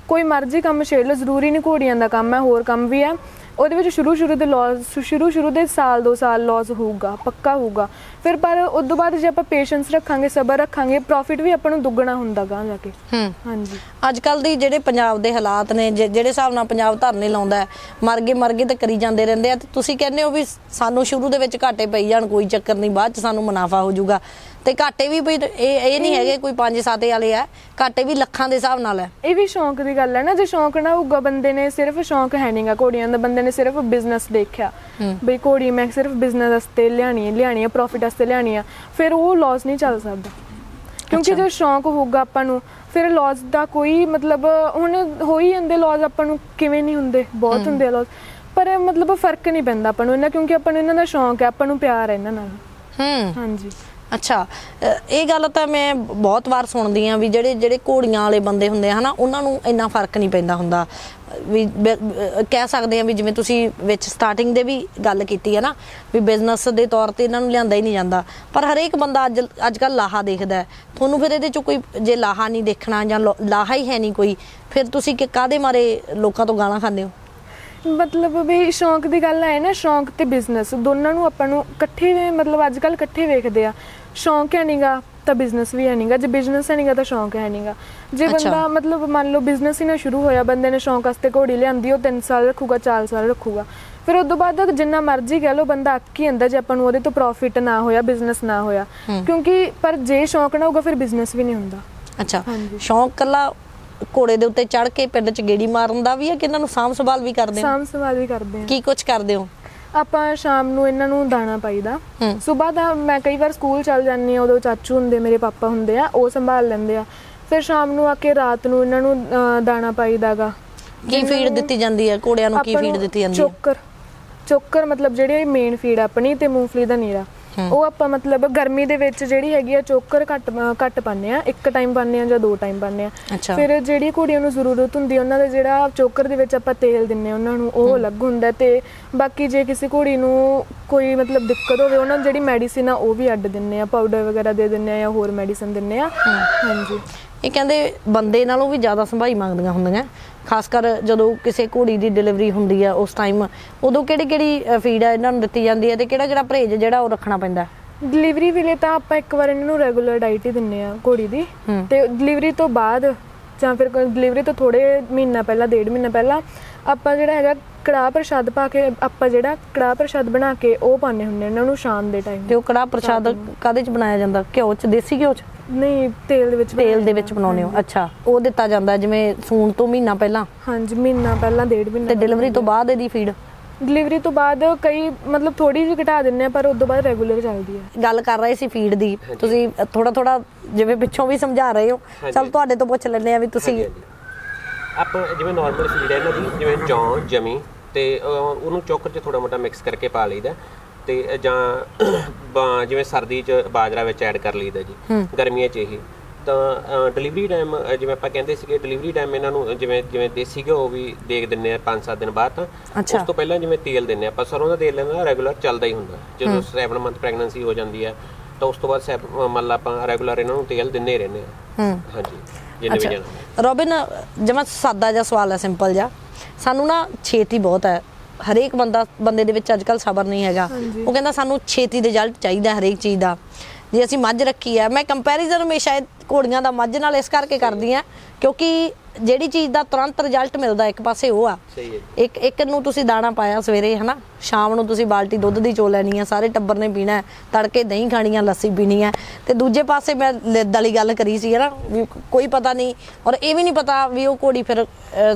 ਕੋਈ ਮਰਜ਼ੀ ਕੰਮ ਛੇੜ ਲਓ ਜ਼ਰੂਰੀ ਨਹੀਂ ਘੋੜੀਆਂ ਦਾ ਕੰਮ ਹੈ ਹੋਰ ਕੰਮ ਵੀ ਹੈ। ਉਹਦੇ ਵਿੱਚ ਸ਼ੁਰੂ ਸ਼ੁਰੂ ਦੇ ਲਾਜ਼ ਸ਼ੁਰੂ ਸ਼ੁਰੂ ਦੇ ਸਾਲ ਦੋ ਸਾਲ ਲਾਜ਼ ਹੋਊਗਾ ਪੱਕਾ ਹੋਊਗਾ। ਫਿਰ ਪਰ ਉਸ ਤੋਂ ਬਾਅਦ ਜੇ ਆਪਾਂ ਪੇਸ਼ੈਂਸ ਰੱਖਾਂਗੇ ਸਬਰ ਰੱਖਾਂਗੇ ਪ੍ਰੋਫਿਟ ਵੀ ਆਪਾਂ ਨੂੰ ਦੁੱਗਣਾ ਹੁੰਦਾ ਗਾਂ ਜਾ ਕੇ। ਹਾਂਜੀ। ਅੱਜ ਕੱਲ ਦੀ ਜਿਹੜੇ ਪੰਜਾਬ ਦੇ ਹਾਲਾਤ ਨੇ ਜਿਹੜੇ ਹਿਸਾਬ ਨਾਲ ਪੰਜਾਬ ਧਰਨੇ ਲਾਉਂਦਾ ਹੈ, ਮਰ ਗਏ ਮਰ ਗਏ ਤੇ ਕਰੀ ਜਾਂਦੇ ਰਹਿੰਦੇ ਆ ਤੇ ਤੁਸੀਂ ਕਹਿੰਦੇ ਹੋ ਵੀ ਸਾਨੂੰ ਸ਼ੁਰੂ ਦੇ ਵਿੱਚ ਘਾਟੇ ਪਈ ਜਾਣ ਕੋਈ ਚੱਕਰ ਨਹੀਂ ਬਾਅਦ ਚ ਸਾਨੂੰ ਮੁਨਾਫਾ ਹੋ ਜਾਊਗਾ। ਤੇ ਘਾਟੇ ਵੀ ਵੀ ਇਹ ਇਹ ਨਹੀਂ ਹੈਗੇ ਕੋਈ 5-7 ਵਾਲੇ ਆ। ਘਾਟੇ ਵੀ ਲੱਖਾਂ ਦੇ ਹਿਸਾਬ ਨਾਲ ਹੈ ਇਹ ਵੀ ਸ਼ੌਂਕ ਦੀ ਗੱਲ ਹੈ ਨਾ ਜੇ ਸ਼ੌਂਕ ਨਾ ਹੋਊਗਾ ਬੰਦੇ ਨੇ ਸਿਰਫ ਸ਼ੌਂਕ ਹੈ ਨਹੀਂਗਾ ਘੋੜੀਆਂ ਦਾ ਬੰਦੇ ਨੇ ਸਿਰਫ ਬਿਜ਼ਨਸ ਦੇਖਿਆ। ਬਈ ਘੋੜੀ ਮੈਂ ਸਿਰਫ ਬਿਜ਼ਨਸ ਵਾਸਤੇ ਲਿਆਣੀ ਹੈ ਲਿਆਣੀ ਹੈ ਪ੍ਰੋਫਿਟ ਵਾਸਤੇ ਲਿਆਣੀ ਹੈ ਫਿਰ ਉਹ ਲਾਸ ਨਹੀਂ ਚੱਲ ਸਕਦਾ। ਕਿਉਂਕਿ। ਜੇ ਸ਼ੌਂਕ ਹੋਊਗਾ ਆਪਾਂ ਨੂੰ ਫਿਰ ਲਾਸ ਦਾ ਕੋਈ ਮਤਲਬ ਹੁਣ ਹੋ ਹੀ ਜਾਂਦੇ ਲਾਸ ਆਪਾਂ ਨੂੰ ਕਿਵੇਂ ਨਹੀਂ ਹੁੰਦੇ ਬਹੁਤ ਹੁੰਦੇ ਲਾਸ ਪਰ ਇਹ ਮਤਲਬ ਫ਼ਰਕ ਨਹੀਂ ਪੈਂਦਾ ਆਪਾਂ ਨੂੰ ਇਹਨਾਂ ਕਿਉਂਕਿ ਆਪਾਂ ਨੂੰ ਇਹਨਾਂ ਦਾ ਸ਼ੌਂਕ ਹੈ ਆਪਾਂ ਨੂੰ ਪਿਆਰ ਹੈ ਇਹਨਾਂ ਨਾਲ। ਹੂੰ। ਹਾਂਜੀ। ਅੱਛਾ ਇਹ ਗੱਲ ਤਾਂ ਮੈਂ ਬਹੁਤ ਵਾਰ ਸੁਣਦੀ ਆ ਵੀ ਜਿਹੜੇ ਜਿਹੜੇ ਘੋੜੀਆਂ ਵਾਲੇ ਬੰਦੇ ਹੁੰਦੇ ਆ ਹਨਾ, ਉਹਨਾਂ ਨੂੰ ਇੰਨਾ ਫ਼ਰਕ ਨਹੀਂ ਪੈਂਦਾ ਹੁੰਦਾ। ਵੀ ਕਹਿ ਸਕਦੇ ਆ ਵੀ ਜਿਵੇਂ ਤੁਸੀਂ ਵਿੱਚ ਸਟਾਰਟਿੰਗ ਦੇ ਵੀ ਗੱਲ ਕੀਤੀ ਹੈ ਨਾ, ਵੀ ਬਿਜ਼ਨਸ ਦੇ ਤੌਰ ਤੇ ਇਹਨਾਂ ਨੂੰ ਲਿਆਂਦਾ ਹੀ ਨਹੀਂ ਜਾਂਦਾ। ਪਰ ਹਰੇਕ ਬੰਦਾ ਅੱਜ ਅੱਜ ਕੱਲ ਲਾਹਾ ਦੇਖਦਾ ਤੁਹਾਨੂੰ ਫਿਰ ਇਹਦੇ ਚ ਕੋਈ, ਜੇ ਲਾਹਾ ਨਹੀਂ ਦੇਖਣਾ ਜਾਂ ਲਾਹਾ ਹੀ ਹੈ ਨਹੀਂ ਕੋਈ, ਫਿਰ ਤੁਸੀਂ ਕਿ ਕਾਦੇ ਮਾਰੇ ਲੋਕਾਂ ਤੋਂ ਗਾਲਾਂ ਖਾਂਦੇ ਹੋ? ਮਤਲਬ ਵੀ ਸ਼ੌਂਕ ਦੀ ਗੱਲ ਹੈ ਨਾ, ਸ਼ੌਂਕ ਤੇ ਬਿਜ਼ਨਸ ਦੋਨਾਂ ਨੂੰ ਆਪਾਂ ਨੂੰ ਇਕੱਠੇ, ਮਤਲਬ ਅੱਜ ਕੱਲ ਇਕੱਠੇ ਵੇਖਦੇ ਆ। ਸ਼ੌਂਕ ਹੈ ਨਹੀਂਗਾ ਤਾਂ ਬਿਜ਼ਨਸ ਵੀ ਹੈ ਨਹੀਂਗਾ ਜੇ ਬਿਜ਼ਨਸ ਹੈ ਨਹੀਂਗਾ ਤਾਂ ਸ਼ੌਂਕ ਹੈ ਨਹੀਂਗਾ ਜੇ ਅੱਛਾ। ਬੰਦਾ ਮਤਲਬ ਮੰਨ ਲਓ ਬਿਜ਼ਨਸ ਹੀ ਨਾ ਸ਼ੁਰੂ ਹੋਇਆ ਬੰਦੇ ਨੇ ਸ਼ੌਂਕ ਵਾਸਤੇ ਘੋੜੀ ਲਿਆਂਦੀ ਉਹ 3 ਸਾਲ ਰੱਖੂਗਾ 4 ਸਾਲ ਰੱਖੂਗਾ। ਫਿਰ ਉਸ ਤੋਂ ਬਾਅਦ ਜਿੰਨਾ ਮਰਜ਼ੀ ਕਹਿ ਲਓ ਬੰਦਾ ਅੱਕ ਹੀ ਜਾਂਦਾ ਜੇ ਆਪਾਂ ਨੂੰ ਉਹਦੇ ਤੋਂ ਪ੍ਰੋਫਿਟ ਨਾ ਹੋਇਆ ਬਿਜ਼ਨਸ ਨਾ ਹੋਇਆ। ਕਿਉਂਕਿ ਪਰ ਜੇ ਸ਼ੌਂਕ ਨਾ ਹੋਊਗਾ ਫਿਰ ਬਿਜ਼ਨਸ ਵੀ ਨਹੀਂ ਹੁੰਦਾ। ਅੱਛਾ। ਹਾਂਜੀ। ਸ਼ੌਂਕ ਕੱਲਾ ਘੋੜੇ ਦੇ ਉੱਤੇ ਚੜ ਕੇ ਪਿੰਡ ਚ ਗੇੜੀ ਮਾਰਨ ਦਾ ਵੀ ਹੈ ਕਿ ਇਹਨਾਂ ਨੂੰ ਸਾਂਭ ਸੰਭਾਲ ਵੀ ਕਰਦੇ ਹੋ ਸਾਂਭ ਸੰਭਾਲ ਵੀ ਕਰਦੇ ਆ। ਕੀ ਕੁਝ ਕਰਦੇ ਹੋ? ਆਪਾਂ ਸ਼ਾਮ ਨੂੰ ਇਹਨਾਂ ਨੂੰ ਦਾਣਾ ਪਾਈਦਾ। ਸਵੇਰ ਦਾ ਮੈਂ ਕਈ ਵਾਰ ਸਕੂਲ ਚੱਲ ਜਾਂਦੀ ਆ ਉਦੋਂ ਚਾਚੂ ਹੁੰਦੇ ਮੇਰੇ ਪਾਪਾ ਹੁੰਦੇ ਆ ਉਹ ਸੰਭਾਲ ਲੈਂਦੇ ਆ। ਫਿਰ ਸ਼ਾਮ ਨੂੰ ਆ ਕੇ ਰਾਤ ਨੂੰ ਇਹਨਾਂ ਨੂੰ ਦਾਣਾ ਪਾਈਦਾਗਾ। ਕੀ ਫੀਡ ਦਿੱਤੀ ਜਾਂਦੀ ਹੈ ਘੋੜਿਆਂ ਨੂੰ ਕੀ ਫੀਡ ਦਿੱਤੀ ਜਾਂਦੀ ਹੈ ਚੋਕਰ। ਚੋਕਰ ਮਤਲਬ ਜਿਹੜੇ ਮੇਨ ਫੀਡ ਆਪਣੀ ਤੇ ਮੂੰਗਫਲੀ ਦਾ ਨੀਰਾ। ਉਹ ਆਪਾਂ ਮਤਲਬ ਗਰਮੀ ਦੇ ਵਿੱਚ ਜਿਹੜੀ ਹੈਗੀ ਆ ਚੋਕਰ ਘੱਟ ਘੱਟ ਪਾਉਂਦੇ ਆ ਇੱਕ ਟਾਈਮ ਪਾਉਂਦੇ ਆ ਜਾਂ ਦੋ ਟਾਈਮ ਪਾਉਂਦੇ ਆ। ਫਿਰ ਜਿਹੜੀ ਕੁੜੀਆਂ ਨੂੰ ਜ਼ਰੂਰਤ ਹੁੰਦੀ ਉਹਨਾਂ ਦਾ ਜਿਹੜਾ ਚੋਕਰ ਦੇ ਵਿੱਚ ਆਪਾਂ ਤੇਲ ਦਿੰਨੇ ਉਹਨਾਂ ਨੂੰ ਉਹ ਅਲੱਗ ਹੁੰਦਾ ਤੇ ਬਾਕੀ ਜੇ ਕਿਸੇ ਕੁੜੀ ਨੂੰ ਕੋਈ ਮਤਲਬ ਦਿੱਕਤ ਹੋਵੇ ਉਹਨਾਂ ਨੂੰ ਜਿਹੜੀ ਮੈਡੀਸਿਨ ਆ ਉਹ ਵੀ ਅੱਡ ਦਿੰਨੇ ਆ ਪਾਊਡਰ ਵਗੈਰਾ ਦੇ ਦਿੰਨੇ ਆ ਜਾਂ ਹੋਰ ਮੈਡੀਸਿਨ ਦਿੰਨੇ ਆ। ਹਾਂਜੀ। ਇਹ ਕਹਿੰਦੇ ਬੰਦੇ ਨਾਲੋਂ ਵੀ ਜ਼ਿਆਦਾ ਸੰਭਾਈ ਮੰਗਦੀਆਂ ਹੁੰਦੀਆਂ। ਖਾਸ ਕਰ ਜਦੋਂ ਕਿਸੇ ਘੋੜੀ ਦੀ ਡਿਲੀਵਰੀ ਹੁੰਦੀ ਆ ਉਸ ਟਾਈਮ ਉਦੋਂ ਕਿਹੜੀ ਕਿਹੜੀ ਫੀਡ ਆ ਇਹਨਾਂ ਨੂੰ ਦਿੱਤੀ ਜਾਂਦੀ ਹੈ ਤੇ ਕਿਹੜਾ ਕਿਹੜਾ ਪਰਹੇਜ ਜਿਹੜਾ ਉਹ ਰੱਖਣਾ ਪੈਂਦਾ? ਡਿਲੀਵਰੀ ਵੇਲੇ ਤਾਂ ਆਪਾਂ ਇੱਕ ਵਾਰ ਇਹਨਾਂ ਨੂੰ ਰੈਗੂਲਰ ਡਾਈਟ ਹੀ ਦਿੰਨੇ ਆ ਘੋੜੀ ਦੀ। ਤੇ ਡਿਲੀਵਰੀ ਤੋਂ ਬਾਅਦ ਜਾਂ ਫਿਰ ਡਿਲੀਵਰੀ ਤੋਂ ਥੋੜੇ ਮਹੀਨਾ ਪਹਿਲਾਂ ਡੇਢ ਮਹੀਨਾ ਪਹਿਲਾਂ ਆਪਾਂ ਜਿਹੜਾ ਹੈਗਾ ਕੜਾਹ ਪ੍ਰਸ਼ਾਦ ਪਾ ਕੇ ਆਪਾਂ ਜਿਹੜਾ ਕੜਾਹ ਪ੍ਰਸ਼ਾਦ ਬਣਾ ਕੇ ਉਹ ਪਾਉਂਦੇ ਹੁੰਦੇ ਇਹਨਾਂ ਨੂੰ ਸ਼ਾਮ ਦੇ ਟਾਈਮ ਤੇ ਉਹ ਕੜਾਹ ਪ੍ਰਸ਼ਾਦ ਕਾਦੇ ਚ ਬਣਾਇਆ ਜਾਂਦਾ? ਘਿਓ ਚ ਦੇਸੀ ਘਿਓ ਚ? ਨਹੀਂ ਤੇਲ ਦੇ ਵਿੱਚ ਤੇਲ ਦੇ ਵਿੱਚ ਬਣਾਉਨੇ ਹੋ। ਅੱਛਾ ਉਹ ਦਿੱਤਾ ਜਾਂਦਾ ਜਿਵੇਂ ਸੂਣ ਤੋਂ ਮਹੀਨਾ ਪਹਿਲਾਂ। ਹਾਂਜੀ ਮਹੀਨਾ ਪਹਿਲਾਂ ਡੇਢ ਤੇ ਮਹੀਨਾ ਡਿਲੀਵਰੀ ਤੋਂ ਬਾਅਦ ਇਹਦੀ ਫੀਡ ਡਿਲੀਵਰੀ ਤੋਂ ਬਾਅਦ ਕਈ ਮਤਲਬ ਥੋੜੀ ਜਿਹੀ ਘਟਾ ਦਿੰਨੇ ਆ ਪਰ ਉਸ ਤੋਂ ਬਾਅਦ ਰੈਗੂਲਰ ਚੱਲਦੀ ਹੈ ਗੱਲ ਕਰ ਰਹੇ ਸੀ ਫੀਡ ਦੀ। ਤੁਸੀਂ ਥੋੜਾ ਥੋੜਾ ਜਿਵੇਂ ਪਿੱਛੋਂ ਵੀ ਸਮਝਾ ਰਹੇ ਹੋ। ਚਲ ਤੁਹਾਡੇ ਤੋਂ ਪੁੱਛ ਲੈਂਦੇ ਆ ਵੀ ਤੁਸੀਂ ਆਪਾਂ ਜਿਵੇਂ ਨਾਰਮਲ ਫੀਡ ਹੈ ਦੀ ਜਿਵੇਂ ਜੌਂ ਜਮੀ ਤੇ ਉਹਨੂੰ ਚੋਕਰ 'ਚ ਥੋੜਾ ਮੋਟਾ ਮਿਕਸ ਕਰਕੇ ਪਾ ਲਈਦਾ। ਤੇ ਜਾਂ ਜਿਵੇਂ ਸਰਦੀ 'ਚ ਬਾਜਰਾ ਵਿੱਚ ਐਡ ਕਰ ਲਈਦਾ ਜੀ ਗਰਮੀਆਂ 'ਚ ਇਹ। ਤਾਂ ਡਿਲੀਵਰੀ ਟਾਈਮ ਜਿਵੇਂ ਆਪਾਂ ਕਹਿੰਦੇ ਸੀਗੇ ਡਿਲੀਵਰੀ ਟਾਈਮ ਇਹਨਾਂ ਨੂੰ ਜਿਵੇਂ ਜਿਵੇਂ ਦੇਸੀ ਘਿਓ ਵੀ ਦੇਖ ਦਿੰਨੇ ਆ 5-7 ਦਿਨ ਬਾਅਦ ਤਾਂ। ਉਸ ਤੋਂ ਪਹਿਲਾਂ ਜਿਵੇਂ ਤੇਲ ਦਿੰਨੇ ਆ ਆਪਾਂ ਸਰੋਂ ਦਾ ਤੇਲ ਲੈਣਾ ਰੈਗੂਲਰ ਚੱਲਦਾ ਹੀ ਹੁੰਦਾ। ਜਦੋਂ 7 ਮੰਥ ਪ੍ਰੈਗਨੈਂਸੀ ਹੋ ਜਾਂਦੀ ਹੈ ਤਾਂ ਉਸ ਤੋਂ ਬਾਅਦ ਮੰਨ ਲਾ ਆਪਾਂ ਰੈਗੂਲਰ ਇਹਨਾਂ ਨੂੰ ਤੇਲ ਹੀ ਰਹਿੰਦੇ ਆ ਹਾਂਜੀ ਜਿੰਨੇ ਵੀ ਜਾਣਾ। ਰੋਬਿਨ ਜਮਾ ਸਾਦਾ ਜਿਹਾ ਸਵਾਲ ਹੈ ਸਿੰਪਲ ਜਿਹਾ। ਸਾਨੂੰ ਨਾ ਛੇਤੀ ਬਹੁਤ ਹੈ। ਹਰੇਕ ਬੰਦਾ ਬੰਦੇ ਦੇ ਵਿੱਚ ਅੱਜਕੱਲ ਸਬਰ ਨਹੀਂ ਹੈਗਾ। ਉਹ ਕਹਿੰਦਾ ਸਾਨੂੰ ਛੇਤੀ ਰਿਜ਼ਲਟ ਚਾਹੀਦਾ ਹਰੇਕ ਚੀਜ਼ ਦਾ। ਜੇ ਅਸੀਂ ਮੱਝ ਰੱਖੀ ਹੈ ਮੈਂ ਕੰਪੈਰੀਜ਼ਨ ਹਮੇਸ਼ਾ ਘੋੜੀਆਂ ਦਾ ਮੱਝ ਨਾਲ ਇਸ ਕਰਕੇ ਕਰਦੀ ਆ ਕਿਉਂਕਿ ਜਿਹੜੀ ਚੀਜ਼ ਦਾ ਤੁਰੰਤ ਰਿਜ਼ਲਟ ਮਿਲਦਾ ਇੱਕ ਪਾਸੇ ਉਹ ਆ। ਸਹੀ ਹੈ ਇੱਕ ਇੱਕ ਨੂੰ ਤੁਸੀਂ ਦਾਣਾ ਪਾਇਆ ਸਵੇਰੇ ਹਨਾ? ਸ਼ਾਮ ਨੂੰ ਤੁਸੀਂ ਬਾਲਟੀ ਦੁੱਧ ਦੀ ਚੋ ਲੈਣੀ ਆ ਸਾਰੇ ਟੱਬਰ ਨੇ ਪੀਣਾ ਤੜਕੇ ਦਹੀਂ ਖਾਣੀ ਆ ਲੱਸੀ ਪੀਣੀ ਹੈ। ਤੇ ਦੂਜੇ ਪਾਸੇ ਮੈਂ ਲਿੱਦ ਵਾਲੀ ਗੱਲ ਕਰੀ ਸੀ ਹਨਾ? ਵੀ ਕੋਈ ਪਤਾ ਨਹੀਂ ਔਰ ਇਹ ਵੀ ਨਹੀਂ ਪਤਾ ਵੀ ਉਹ ਘੋੜੀ ਫਿਰ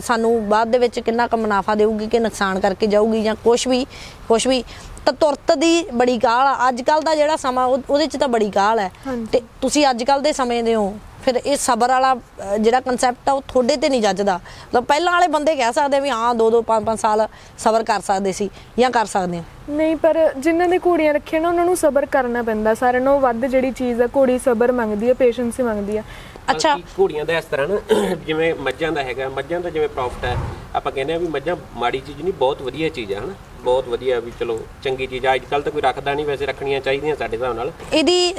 ਸਾਨੂੰ ਬਾਅਦ ਦੇ ਵਿੱਚ ਕਿੰਨਾ ਕੁ ਮੁਨਾਫਾ ਦੇਊਗੀ ਕਿ ਨੁਕਸਾਨ ਕਰਕੇ ਜਾਊਗੀ ਜਾਂ ਕੁਝ ਵੀ ਕੁਝ ਵੀ। ਤਾਂ ਤੁਰਤ ਦੀ ਬੜੀ ਕਾਲ ਆ। ਅੱਜ ਕੱਲ ਦਾ ਜਿਹੜਾ ਸਮਾਂ ਉਹ- ਉਹਦੇ ਚ ਤਾਂ ਬੜੀ ਕਾਲ ਹੈ। ਹਾਂਜੀ। ਤੇ ਤੁਸੀਂ ਅੱਜ ਕੱਲ ਦੇ ਸਮੇਂ ਦੇ ਹੋ। ਫਿਰ ਇਹ ਸਬਰ ਵਾਲਾ ਜਿਹੜਾ ਕਨਸੈਪਟ ਆ ਉਹ ਤੁਹਾਡੇ ਤੇ ਨਹੀਂ ਜੱਜਦਾ। ਮਤਲਬ ਪਹਿਲਾਂ ਵਾਲੇ ਬੰਦੇ ਕਹਿ ਸਕਦੇ ਆ ਵੀ ਹਾਂ 2 2 5 5 ਸਾਲ ਸਬਰ ਕਰ ਸਕਦੇ ਸੀ ਜਾਂ ਕਰ ਸਕਦੇ ਆ ਨਹੀਂ ਪਰ ਜਿਨ੍ਹਾਂ ਦੇ ਘੋੜੀਆਂ ਰੱਖੀਆਂ ਨਾ ਉਹਨਾਂ ਨੂੰ ਸਬਰ ਕਰਨਾ ਪੈਂਦਾ ਸਾਰਿਆਂ ਨਾਲੋਂ ਵੱਧ ਜਿਹੜੀ ਚੀਜ਼ ਆ ਘੋੜੀ ਸਬਰ ਮੰਗਦੀ ਹੈ ਪੇਸ਼ੈਂਸ ਹੀ ਮੰਗਦੀ ਆ। ਅੱਛਾ। ਘੋੜੀਆਂ ਦਾ ਇਸ ਤਰ੍ਹਾਂ ਨਾ ਜਿਵੇਂ ਮੱਝਾਂ ਦਾ ਹੈਗਾ ਮੱਝਾਂ ਦਾ ਜਿਵੇਂ ਪ੍ਰੋਫਿਟ ਹੈ ਆਪਾਂ ਕਹਿੰਦੇ ਆ ਵੀ ਮੱਝਾਂ ਮਾੜੀ ਚੀਜ਼ ਨਹੀਂ ਬਹੁਤ ਵਧੀਆ ਚੀਜ਼ ਹੈ ਹਨਾ? ਬਹੁਤ ਵਧੀਆ ਵੀ ਚਲੋ ਚੰਗੀ ਚੀਜ਼ ਆ। ਅੱਜ ਕੱਲ ਤਾਂ ਕੋਈ ਰੱਖਦਾ ਨਹੀਂ ਵੈਸੇ ਰੱਖਣੀਆਂ ਚਾਹੀਦੀਆਂ ਸਾਡੇ ਹਿਸਾਬ ਨਾਲ। ਇਹਦੀ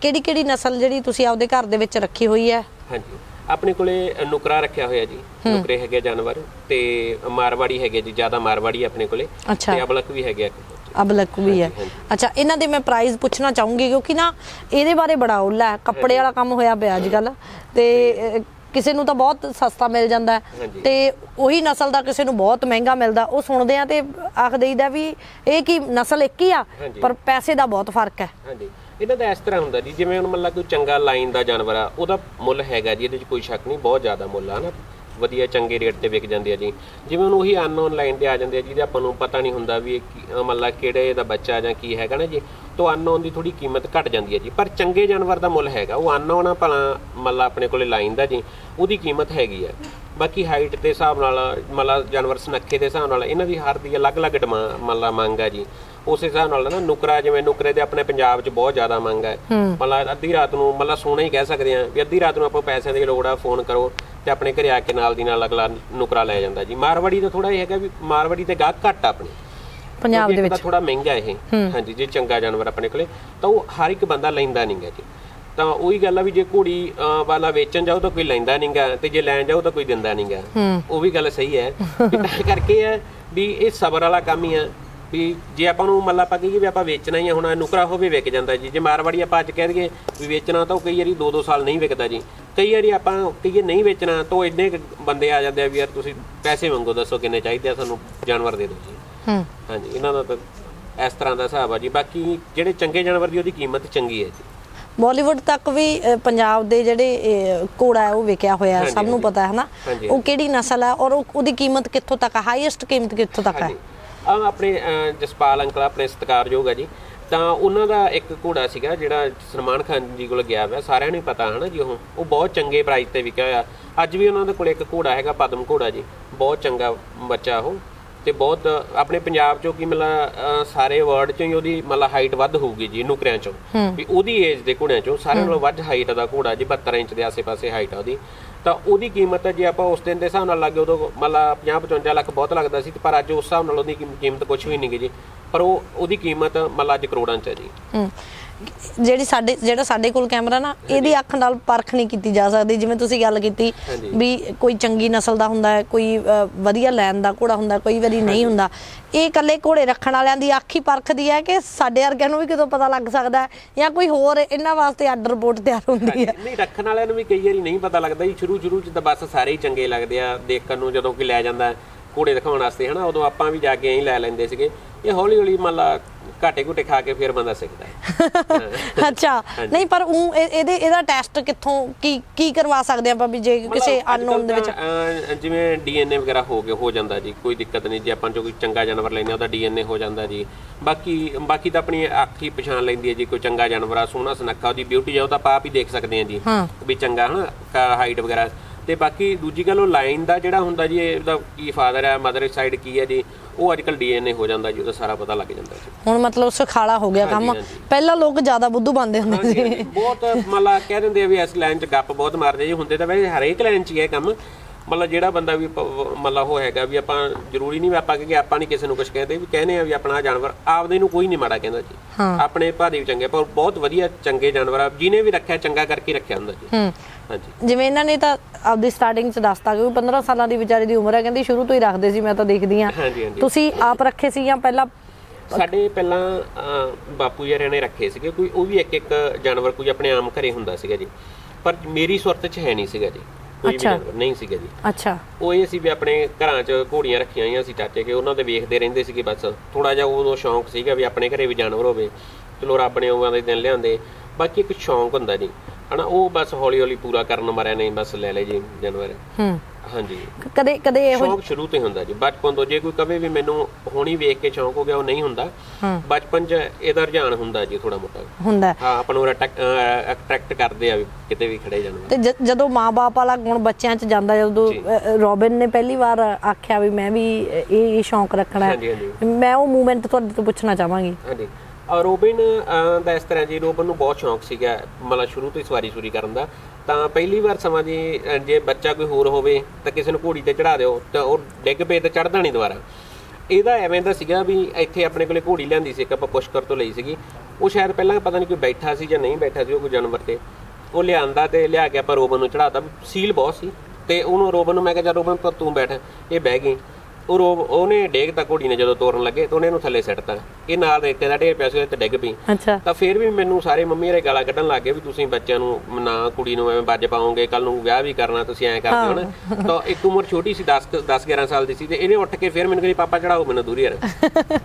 ਕਿਹੜੀ ਕਿਹੜੀ ਨਸਲ ਜਿਹੜੀ ਤੁਸੀਂ ਆਪਦੇ ਘਰ ਦੇ ਵਿੱਚ ਰੱਖੀ ਹੋਈ ਹੈ? ਹਾਂਜੀ। ਆਪਣੇ ਕੋਲੇ ਨੁਕਰਾ ਰੱਖਿਆ ਹੋਇਆ ਜੀ ਨੁਕਰੇ ਹੈਗੇ ਜਾਨਵਰ ਤੇ ਮਾਰਵਾੜੀ ਹੈਗੇ ਜੀ ਜ਼ਿਆਦਾ ਮਾਰਵਾੜੀ ਆਪਣੇ ਕੋਲੇ। ਤੇ ਅਬਲਕ ਵੀ ਹੈਗੇ ਆ। ਅਬਲਕ ਵੀ ਹੈ। ਅੱਛਾ ਇਹਨਾਂ ਦੇ ਮੈਂ ਪ੍ਰਾਈਸ ਪੁੱਛਣਾ ਚਾਹੂੰਗੀ ਕਿਉਂਕਿ ਨਾ ਇਹਦੇ ਬਾਰੇ ਬੜਾ ਉੱਲਾ ਹੈ। ਕੱਪੜੇ ਵਾਲਾ ਕੰਮ ਹੋਇਆ ਪਿਆ ਅੱਜ ਕੱਲ ਤੇ ਕਿਸੇ ਨੂੰ ਤਾਂ ਬਹੁਤ ਸਸਤਾ ਮਿਲ ਜਾਂਦਾ। ਤੇ ਉਹੀ ਨਸਲ ਦਾ ਕਿਸੇ ਨੂੰ ਬਹੁਤ ਮਹਿੰਗਾ ਮਿਲਦਾ। ਉਹ ਸੁਣਦੇ ਆ ਤੇ ਆਖ ਦੇਈਦਾ ਵੀ ਇਹ ਕੀ ਨਸਲ ਇੱਕ ਹੀ ਆ। ਪਰ ਪੈਸੇ ਦਾ ਬਹੁਤ ਫ਼ਰਕ ਹੈ। ਹਾਂਜੀ। ਇਹਨਾਂ ਦਾ ਇਸ ਤਰ੍ਹਾਂ ਹੁੰਦਾ ਜੀ ਜਿਵੇਂ ਹੁਣ ਮੰਨ ਲਾ ਕੋਈ ਚੰਗਾ ਲਾਈਨ ਦਾ ਜਾਨਵਰ ਆ ਉਹਦਾ ਮੁੱਲ ਹੈਗਾ ਜੀ ਇਹਦੇ 'ਚ ਕੋਈ ਸ਼ੱਕ ਨਹੀਂ ਬਹੁਤ ਜ਼ਿਆਦਾ ਮੁੱਲ ਆ ਨਾ। ਵਧੀਆ ਚੰਗੇ ਰੇਟ ਤੇ ਵਿਕ ਜਾਂਦੇ ਆ ਜੀ। ਜਿਵੇਂ ਹੁਣ ਉਹੀ ਅਨਨੋਨ ਲਾਈਨ ਤੇ ਆ ਜਾਂਦੇ ਆ ਜਿਹਦੇ ਆਪਾਂ ਨੂੰ ਪਤਾ ਨਹੀਂ ਹੁੰਦਾ ਵੀ ਇਹ ਕੀ- ਕਿਹੜੇ ਦਾ ਬੱਚਾ ਜਾਂ ਕੀ ਹੈਗਾ ਨਾ ਜੀ ਤੋਂ ਅਨਨੋਨ ਦੀ ਥੋੜੀ ਕੀਮਤ ਘਟ ਜਾਂਦੀ ਹੈ ਜੀ। ਪਰ ਚੰਗੇ ਜਾਨਵਰ ਦਾ ਮੁੱਲ ਹੈਗਾ। ਉਹ ਅਨਨੋਨ ਆ ਭਲਾ ਮੰਨ ਲਾ ਆਪਣੇ ਕੋਲੇ ਲਾਈਨ ਦਾ ਜੀ ਉਹਦੀ ਕੀਮਤ ਹੈਗੀ ਆ। ਬਾਕੀ ਹਾਈਟ ਦੇ ਹਿਸਾਬ ਨਾਲ ਮੰਨ ਲਾ ਜਾਨਵਰ ਸੁਨੱਖੇ ਦੇ ਹਿਸਾਬ ਨਾਲ ਇਹਨਾਂ ਦੀ ਹਰ ਦੀ ਅਲੱਗ-ਅਲੱਗ ਡਿਮਾਂਡ ਮੰਨ ਲਾ ਮੰਗ ਆ ਜੀ। ਉਸੇ ਹਿਸਾਬ ਨਾਲ ਨਾ ਨੁਕਰਾ ਜਿਵੇਂ ਨੁਕਰੇ ਦੇ ਆਪਣੇ ਪੰਜਾਬ 'ਚ ਬਹੁਤ ਜ਼ਿਆਦਾ ਮੰਗ ਹੈ। ਮੰਨ ਲਾ ਅੱਧੀ ਰਾਤ ਨੂੰ ਮੰਨ ਲਾ ਸੋਨਾ ਹੀ ਕਹਿ ਸਕਦੇ ਆ ਵੀ ਅੱਧੀ ਰਾਤ ਨੂੰ ਆਪਾਂ ਪੈਸਿਆਂ ਦੀ ਲੋੜ ਆ ਫੋਨ ਕਰੋ। ਤੇ ਆਪਣੇ ਘਰੇ ਆ ਕੇ ਨਾਲ ਦੀ ਨਾਲ ਅਗਲਾ ਨੁਕਰਾ ਲੈ ਜਾਂਦਾ ਜੀ। ਮਾਰਵਾੜੀ ਦਾ ਥੋੜਾ ਇਹ ਹੈਗਾ ਵੀ ਮਾਰਵਾੜੀ ਤੇ ਗਾਹਕ ਘੱਟ ਆ ਆਪਣੇ। ਪੰਜਾਬ ਦੇ ਵਿੱਚ। ਥੋੜਾ ਮਹਿੰਗਾ ਇਹ। ਹਾਂਜੀ ਜੇ ਚੰਗਾ ਜਾਨਵਰ ਆਪਣੇ ਕੋਲੇ ਤਾਂ ਉਹ ਹਰ ਇੱਕ ਬੰਦਾ ਲੈਂਦਾ ਨਹੀਂਗਾ ਜੀ। ਤਾਂ ਉਹੀ ਗੱਲ ਆ ਵੀ ਜੇ ਘੋੜੀ ਵਾਲਾ ਵੇਚਣ ਜਾਓ ਤਾਂ ਕੋਈ ਲੈਂਦਾ ਨਹੀਂਗਾ ਤੇ ਜੇ ਲੈਣ ਜਾਓ ਤਾਂ ਕੋਈ ਦਿੰਦਾ ਨਹੀਂਗਾ ਉਹ ਵੀ ਗੱਲ ਸਹੀ ਹੈ। ਤਾਂ ਕਰਕੇ ਹੈ ਵੀ ਇਹ ਸਬਰ ਵਾਲਾ ਕੰਮ ਹੀ ਆ। ਵੀ ਜੇ ਆਪਾਂ ਨੂੰ ਮੱਲਾ ਆਪਾਂ ਕਹੀਏ ਵੀ ਆਪਾਂ ਵੇਚਣਾ ਹੀ ਆ ਹੁਣ ਨੁਕਰਾ ਹੋਵੇ ਵਿਕ ਜਾਂਦਾ ਜੀ। ਜੇ ਮਾਰਵਾੜੀ ਆਪਾਂ ਅੱਜ ਕਹਿ ਦਈਏ ਵੀ ਵੇਚਣਾ ਤਾਂ ਉਹ ਕਈ ਵਾਰੀ 2-2 ਸਾਲ ਨਹੀਂ ਵਿਕਦਾ ਜੀ। ਕਈ ਵਾਰੀ ਆਪਾਂ ਕਹੀਏ ਨਹੀਂ ਵੇਚਣਾ ਤਾਂ ਇੰਨੇ ਕੁ ਬੰਦੇ ਆ ਜਾਂਦੇ ਆ ਵੀ ਯਾਰ ਤੁਸੀਂ ਪੈਸੇ ਮੰਗੋ ਦੱਸੋ ਕਿੰਨੇ ਚਾਹੀਦੇ ਆ ਸਾਨੂੰ ਜਾਨਵਰ ਦੇ ਦਿਓ ਜੀ। ਹੂੰ। ਹਾਂਜੀ ਇਹਨਾਂ ਦਾ ਤਾਂ ਇਸ ਤਰ੍ਹਾਂ ਦਾ ਹਿਸਾਬ ਆ ਜੀ। ਬਾਕੀ ਜਿਹੜੇ ਚੰਗੇ ਜਾਨਵਰ ਦੀ ਉਹਦੀ ਕੀਮਤ ਚੰਗੀ ਹੈ ਜੀ। ਬਾਲੀਵੁੱਡ ਤੱਕ ਵੀ ਪੰਜਾਬ ਦੇ ਜਿਹੜੇ ਘੋੜਾ ਹੈ ਉਹ ਵਿਕਿਆ ਹੋਇਆ ਸਭ ਨੂੰ। ਪਤਾ ਹੈ ਨਾ ਉਹ ਕਿਹੜੀ ਨਸਲ ਹੈ ਔਰ ਉਹ- ਉਹਦੀ ਕੀਮਤ ਕਿੱਥੋਂ ਤੱਕ ਹੈ? ਹਾਈਐਸਟ ਕੀਮਤ ਕਿੱਥੋਂ ਤੱਕ ਹੈ? ਆ ਆਪਣੇ ਜਸਪਾਲ ਅੰਕਲ ਆਪਣੇ ਸਤਿਕਾਰਯੋਗ ਆ ਜੀ। ਤਾਂ ਉਹਨਾਂ ਦਾ ਇੱਕ ਘੋੜਾ ਸੀਗਾ ਜਿਹੜਾ ਸਲਮਾਨ ਖਾਨ ਜੀ ਕੋਲ ਗਿਆ ਹੋਇਆ ਸਾਰਿਆਂ ਨੂੰ ਪਤਾ ਹਨਾ ਜੀ ਉਹ। ਉਹ ਬਹੁਤ ਚੰਗੇ ਪ੍ਰਾਈਸ ਤੇ ਵਿਕਿਆ ਹੋਇਆ। ਅੱਜ ਵੀ ਉਹਨਾਂ ਦੇ ਕੋਲ ਇੱਕ ਘੋੜਾ ਹੈਗਾ ਪਦਮ ਘੋੜਾ ਜੀ। ਬਹੁਤ ਚੰਗਾ ਬੱਚਾ ਉਹ ਤੇ ਬਹੁਤ ਆਪਣੇ ਪੰਜਾਬ ਚੋਂ ਕੀ ਮਤਲਬ ਸਾਰੇ ਵਰਲਡ ਚੋਂ ਹੀ ਉਹਦੀ ਮਤਲਬ ਹਾਈਟ ਵੱਧ ਹੋਊਗੀ ਜੀ ਨੁਕਰਿਆਂ ਚੋਂ। ਵੀ ਉਹਦੀ ਏਜ ਦੇ ਘੋੜਿਆਂ ਚੋਂ ਸਾਰਿਆਂ ਨਾਲੋਂ ਵੱਧ ਹਾਈਟ ਦਾ ਘੋੜਾ ਜੀ 72 ਇੰਚ ਦੇ ਆਸੇ-ਪਾਸੇ ਹਾਈਟ ਆ ਉਹਦੀ। ਤਾਂ ਉਹਦੀ ਕੀਮਤ ਜੇ ਆਪਾਂ ਉਸ ਦਿਨ ਦੇ ਹਿਸਾਬ ਨਾਲ ਲੱਗੇ, ਉਦੋਂ ਮਤਲਬ 50-55 ਲੱਖ ਬਹੁਤ ਲੱਗਦਾ ਸੀ, ਤੇ ਪਰ ਅੱਜ ਉਸ ਹਿਸਾਬ ਨਾਲ ਉਹਦੀ ਕੀਮਤ ਕੁਝ ਵੀ ਨਹੀਂ ਗੀ ਜੀ। ਪਰ ਉਹ, ਉਹਦੀ ਕੀਮਤ ਮਤਲਬ ਅੱਜ ਕਰੋੜਾਂ ਚ ਹੈ ਜੀ। ਜਿਹੜੀ ਸਾਡੇ ਜਿਹੜਾ ਸਾਡੇ ਕੋਲ ਕੈਮਰਾ ਨਾ ਇਹਦੀ ਅੱਖ ਨਾਲ ਪਰਖ ਨਹੀਂ ਕੀਤੀ ਜਾ ਸਕਦੀ। ਜਿਵੇਂ ਤੁਸੀਂ ਗੱਲ ਕੀਤੀ। ਵੀ ਕੋਈ ਚੰਗੀ ਨਸਲ ਦਾ ਹੁੰਦਾ ਹੈ ਕੋਈ ਵਧੀਆ ਲੈਣ ਦਾ ਘੋੜਾ ਹੁੰਦਾ ਕੋਈ ਵਾਰੀ ਨਹੀਂ ਹੁੰਦਾ। ਇਹ ਇਕੱਲੇ ਘੋੜੇ ਰੱਖਣ ਵਾਲਿਆਂ ਦੀ ਅੱਖ ਹੀ ਪਰਖਦੀ ਹੈ ਕਿ ਸਾਡੇ ਵਰਗਿਆਂ ਨੂੰ ਵੀ ਕਿਦੋਂ ਪਤਾ ਲੱਗ ਸਕਦਾ ਹੈ ਜਾਂ ਕੋਈ ਹੋਰ ਇਹਨਾਂ ਵਾਸਤੇ ਅੱਡ ਰਿਪੋਰਟ ਤਿਆਰ ਹੁੰਦੀ ਹੈ। ਨਹੀਂ ਰੱਖਣ ਵਾਲਿਆਂ ਨੂੰ ਵੀ ਕਈ ਵਾਰੀ ਨਹੀਂ ਪਤਾ ਲੱਗਦਾ ਜੀ। ਸ਼ੁਰੂ ਸ਼ੁਰੂ ਚ ਤਾਂ ਬਸ ਸਾਰੇ ਹੀ ਚੰਗੇ ਲੱਗਦੇ ਆ ਦੇਖਣ ਨੂੰ ਜਦੋਂ ਕੋਈ ਲੈ ਜਾਂਦਾ ਘੋੜੇ ਦਿਖਾਉਣ ਵਾਸਤੇ ਹਨਾ? ਉਦੋਂ ਆਪਾਂ ਵੀ ਜਾ ਕੇ ਐਂ ਲੈ ਲੈਂਦੇ ਸੀਗੇ। ਇਹ ਹੌਲੀ ਹੌਲੀ ਮੰਨ ਲਾ ਘਾਟੇ ਘੁੱਟੇ ਖਾ ਕੇ ਫਿਰ ਬੰਦਾ ਸਿੱਖਦਾ ਹੈ। ਅੱਛਾ। ਨਹੀਂ ਪਰ ਉਹ ਇਹਦੇ ਇਹਦਾ ਟੈਸਟ ਕਿੱਥੋਂ ਕੀ ਕੀ ਕਰਵਾ ਸਕਦੇ ਆਪਾਂ ਵੀ ਜੇ ਕਿਸੇ ਅਨਨੋਨ ਦੇ ਵਿੱਚ ਜਿਵੇਂ ਡੀਐਨਏ ਵਗੈਰਾ ਹੋ ਗਿਆ ਹੋ ਜਾਂਦਾ ਜੀ ਕੋਈ ਦਿੱਕਤ ਨਹੀਂ। ਜੇ ਆਪਾਂ ਜੋ ਕੋਈ ਚੰਗਾ ਜਾਨਵਰ ਲੈਨੇ ਉਹਦਾ ਡੀਐਨਏ ਹੋ ਜਾਂਦਾ ਜੀ। ਬਾਕੀ ਬਾਕੀ ਤਾਂ ਆਪਣੀ ਅੱਖ ਹੀ ਪਛਾਣ ਲੈਂਦੀ ਹੈ ਜੀ ਕੋਈ ਚੰਗਾ ਜਾਨਵਰ ਆ ਸੋਹਣਾ ਸੁਨੱਖਾ ਉਹਦੀ ਬਿਊਟੀ ਆ ਉਹ ਤਾਂ ਆਪਾਂ ਹੀ ਦੇਖ ਸਕਦੇ ਹਾਂ ਜੀ ਵੀ ਚੰਗਾ ਹਨਾ? ਹਾਈਟ ਵਗੈਰਾ। ਤੇ ਬਾਕੀ ਦੂਜੀ ਗੱਲ ਉਹ ਲਾਈਨ ਦਾ ਜਿਹੜਾ ਹੁੰਦਾ ਜੀ ਇਹਦਾ ਕੀ ਫਾਦਰ ਹੈ ਮਦਰ ਸਾਈਡ ਕੀ ਹੈ ਜੀ? ਉਹ ਅੱਜ ਕੱਲ ਡੀਐਨਏ ਹੋ ਜਾਂਦਾ ਜੀ ਉਹਦਾ ਸਾਰਾ ਪਤਾ ਲੱਗ ਜਾਂਦਾ ਜੀ। ਹੁਣ ਮਤਲਬ ਸੁਖਾਲਾ ਹੋ ਗਿਆ ਕੰਮ। ਹਾਂਜੀ। ਪਹਿਲਾਂ ਲੋਕ ਜ਼ਿਆਦਾ ਬੁੱਧੂ ਬੰਦੇ ਹੁੰਦੇ ਹਾਂਜੀ, ਸੀ। ਬਹੁਤ ਮਤਲਬ ਕਹਿ ਦਿੰਦੇ ਆ ਵੀ ਇਸ ਲਾਈਨ 'ਚ ਗੱਪ ਬਹੁਤ ਮਾਰਦੇ ਜੀ। ਹੁੰਦੇ ਤਾਂ ਵੈਸੇ ਹਰੇਕ ਲਾਈਨ 'ਚ ਹੀ ਹੈ ਕੰਮ। ਮਤਲਬ ਜਿਹੜਾ ਬੰਦਾ ਵੀ ਪ- ਮਤਲਬ ਉਹ ਹੈਗਾ ਵੀ ਆਪਾਂ ਜ਼ਰੂਰੀ ਨਹੀਂ ਵੀ ਆਪਾਂ ਕਿ ਆਪਾਂ ਨਹੀਂ ਕਿਸੇ ਨੂੰ ਕੁਝ ਕਹਿੰਦੇ ਵੀ ਕਹਿੰਦੇ ਆ ਵੀ ਆਪਣਾ ਆਹ ਜਾਨਵਰ ਆਪਦੇ ਨੂੰ ਕੋਈ ਨਹੀਂ ਮਾੜਾ ਕਹਿੰਦਾ ਜੀ। ਆਪਣੇ ਭਾਦੇ ਵੀ ਚੰਗੇ ਪਰ ਬਹੁਤ ਵਧੀਆ ਚੰਗੇ ਜਾਨਵਰ ਆ। ਜਿਹਨੇ ਵੀ ਰੱਖਿਆ ਚੰਗਾ ਕਰਕੇ ਰੱਖਿਆ ਹੁੰਦਾ ਜੀ। ਹੂੰ। ਜਿਵੇਂ ਇਹਨਾਂ ਨੇ ਤਾਂ ਆਪਦੀ ਸਟਾਰਟਿੰਗ ਚ ਦੱਸਤਾ ਕਿ 15 ਸਾਲਾਂ ਦੀ ਵਿਚਾਰੀ ਦੀ ਉਮਰ ਹੈ ਕਹਿੰਦੀ ਸ਼ੁਰੂ ਤੋਂ ਹੀ ਰੱਖਦੇ ਸੀ ਮੈਂ ਤਾਂ ਦੇਖਦੀ ਆ ਤੁਸੀਂ ਆਪ ਰੱਖੇ ਸੀ ਜਾਂ ਪਹਿਲਾਂ? ਸਾਡੇ ਪਹਿਲਾਂ ਬਾਪੂ ਜੀ ਨੇ ਰੱਖੇ ਸੀਗੇ ਕੋਈ ਉਹ ਵੀ ਇੱਕ ਇੱਕ ਜਾਨਵਰ ਕੋਈ ਆਪਣੇ ਆਮ ਘਰੇ ਹੁੰਦਾ ਸੀਗਾ ਜੀ। ਪਰ ਮੇਰੀ ਸੁਰਤ 'ਚ ਹੈ ਨਹੀਂ ਸੀਗਾ ਜੀ ਕੋਈ ਵੀ ਅੱਛਾ। ਜਾਨਵਰ ਨਹੀਂ ਸੀਗਾ ਜੀ। ਅੱਛਾ। ਉਹ ਇਹ ਸੀ ਵੀ ਆਪਣੇ ਘਰਾਂ 'ਚ ਘੋੜੀਆਂ ਰੱਖੀਆਂ ਹੋਈਆਂ ਸੀ ਚਾਚੇ ਕੇ ਉਹਨਾਂ ਦੇ ਵੇਖਦੇ ਰਹਿੰਦੇ ਸੀਗੇ ਬਸ। ਥੋੜਾ ਜਿਹਾ ਉਦੋਂ ਸ਼ੌਂਕ ਸੀਗਾ ਵੀ ਆਪਣੇ ਘਰੇ ਵੀ ਜਾਨਵਰ ਹੋਵੇ ਚਲੋ ਰੱਬ ਨੇ ਉਹਾਂ ਦੇ ਦਿਨ ਲਿਆਂਦੇ। ਬਾਕੀ ਇੱਕ ਸ਼ੌਂਕ ਹੁੰਦਾ ਜੀ। ਹਨਾ ਉਹ ਬਸ ਹੌਲੀ ਹੌਲੀ ਪੂਰਾ ਕਰਨ ਮਰਿਆ ਨਹੀਂ ਬਸ ਲੈ ਲੈ ਜੀ ਜਾਨਵਰ। ਹੂੰ। ਹਾਂਜੀ। ਕਦੇ ਕਦੇ ਇਹੋ ਸ਼ੌਂਕ ਸ਼ੁਰੂ ਤੋਂ ਹੁੰਦਾ ਜੀ। ਬਚਪਨ ਤੋਂ ਜੇ ਕੋਈ ਕਵੇ ਵੀ ਮੈਨੂੰ ਹੁਣੀ ਵੇਖ ਕੇ ਸ਼ੌਂਕ ਹੋ ਗਿਆ ਉਹ ਨਹੀਂ ਹੁੰਦਾ। ਬਚਪਨ 'ਚ ਇਹਦਾ ਰੁਝਾਨ ਹੁੰਦਾ ਜੀ ਥੋੜਾ ਮੋਟਾ। ਹੁੰਦਾ। ਹੈ। ਆਪਾਂ ਨੂੰ ਅਟਰੈਕਟ ਕਰਦੇ ਆ ਕਿਤੇ ਵੀ ਖੜੇ ਜਾਨਵਰ। ਤੇ ਜਦੋਂ ਮਾਪੇ ਵਾਲਾ ਗੁਣ ਬੱਚਿਆਂ ਚ ਜਾਂਦਾ ਜਦੋਂ ਰੋਬਿਨ ਨੇ ਪਹਿਲੀ ਵਾਰ ਆਖਿਆ ਵੀ ਮੈਂ ਵੀ ਇਹ ਇਹ ਸ਼ੌਂਕ ਰੱਖਣਾ ਹੈ। ਮੈਂ ਉਹ ਮੂਵਮੈਂਟ ਤੁਹਾਡੇ ਤੋਂ ਪੁੱਛਣਾ ਚਾਹਾਂਗੀ। ਹਾਂਜੀ। ਰੋਬਿਨ ਦਾ ਇਸ ਤਰ੍ਹਾਂ ਜੀ, ਰੋਬਿਨ ਨੂੰ ਬਹੁਤ ਸ਼ੌਂਕ ਸੀਗਾ, ਮਤਲਬ ਸ਼ੁਰੂ ਤੋਂ ਹੀ ਸਵਾਰੀ ਸੂਰੀ ਕਰਨ ਦਾ। ਤਾਂ ਪਹਿਲੀ ਵਾਰ ਸਮਾਂ ਜੀ ਜੇ ਬੱਚਾ ਕੋਈ ਹੋਰ ਹੋਵੇ, ਤਾਂ ਕਿਸੇ ਨੂੰ ਘੋੜੀ ਤੇ ਚੜਾ ਦਿਓ, ਤਾਂ ਉਹ ਡਿੱਗ ਪਏ ਤੇ ਚੜਦਾ ਨਹੀਂ ਦੁਬਾਰਾ। ਇਹਦਾ ਐਵੇਂ ਦਾ ਸੀਗਾ ਵੀ ਇੱਥੇ ਆਪਣੇ ਕੋਲੇ ਘੋੜੀ ਲਿਆਂਦੀ ਸੀ, ਇੱਕ ਆਪਾਂ ਪੁਸ਼ਕਰ ਤੋਂ ਲਈ ਸੀਗੀ। ਉਹ ਸ਼ਾਇਦ ਪਹਿਲਾਂ ਪਤਾ ਨਹੀਂ ਕੋਈ ਬੈਠਾ ਸੀ ਜਾਂ ਨਹੀਂ ਬੈਠਾ ਸੀ, ਉਹ ਕੋਈ ਜਾਨਵਰ ਤੇ। ਉਹ ਲਿਆਂਦਾ ਤੇ ਲਿਆ ਕੇ ਆਪਾਂ ਰੋਬਨ ਨੂੰ ਚੜਾਤਾ ਸੀਲ ਬਹੁਤ ਸੀ। ਤੇ ਉਹਨੂੰ ਰੋਬਨ ਨੂੰ ਮੈਂ ਕਿਹਾ, ਚੱਲ ਰੋਬਨ ਪਰ ਤੂੰ ਬੈਠ, ਇਹ ਬਹਿ ਗਈ। ਉਹ ਰੋ ਉਹਨੇ ਡੇਗ ਤਾਂ ਘੋੜੀ ਨੇ ਜਦੋਂ ਤੋਰਨ ਲੱਗੇ ਤਾਂ ਉਹਨੇ ਇਹਨੂੰ ਥੱਲੇ ਸਿੱਟਤਾ। ਇਹ ਨਾਲ ਰੇਤੇ ਦਾ ਢੇਰ ਪਿਆ ਸੀ ਉਹਦੇ ਤੇ ਡਿੱਗ ਪਈ। ਅੱਛਾ। ਤਾਂ ਫਿਰ ਵੀ ਮੈਨੂੰ ਸਾਰੇ ਮੰਮੀ ਹਰੇ ਗਾਲਾਂ ਕੱਢਣ ਲੱਗ ਗਏ ਵੀ ਤੁਸੀਂ ਬੱਚਿਆਂ ਨੂੰ ਨਾ ਕੁੜੀ ਨੂੰ ਐਵੇਂ ਵੱਜ ਪਾਓਗੇ ਕੱਲ ਨੂੰ ਵਿਆਹ ਵੀ ਕਰਨਾ ਤੁਸੀਂ ਐਂ ਕਰਦੇ ਹੋ ਨਾ। ਤਾਂ ਇੱਕ ਉਮਰ ਛੋਟੀ ਸੀ 10 10 11 ਸਾਲ ਦੀ ਸੀ ਤੇ ਇਹਨੇ ਉੱਠ ਕੇ ਫਿਰ ਮੈਨੂੰ ਕਹਿੰਦੀ ਪਾਪਾ ਚੜਾਓ ਮੈਨੂੰ ਦੂਰੀ ਯਾਰ।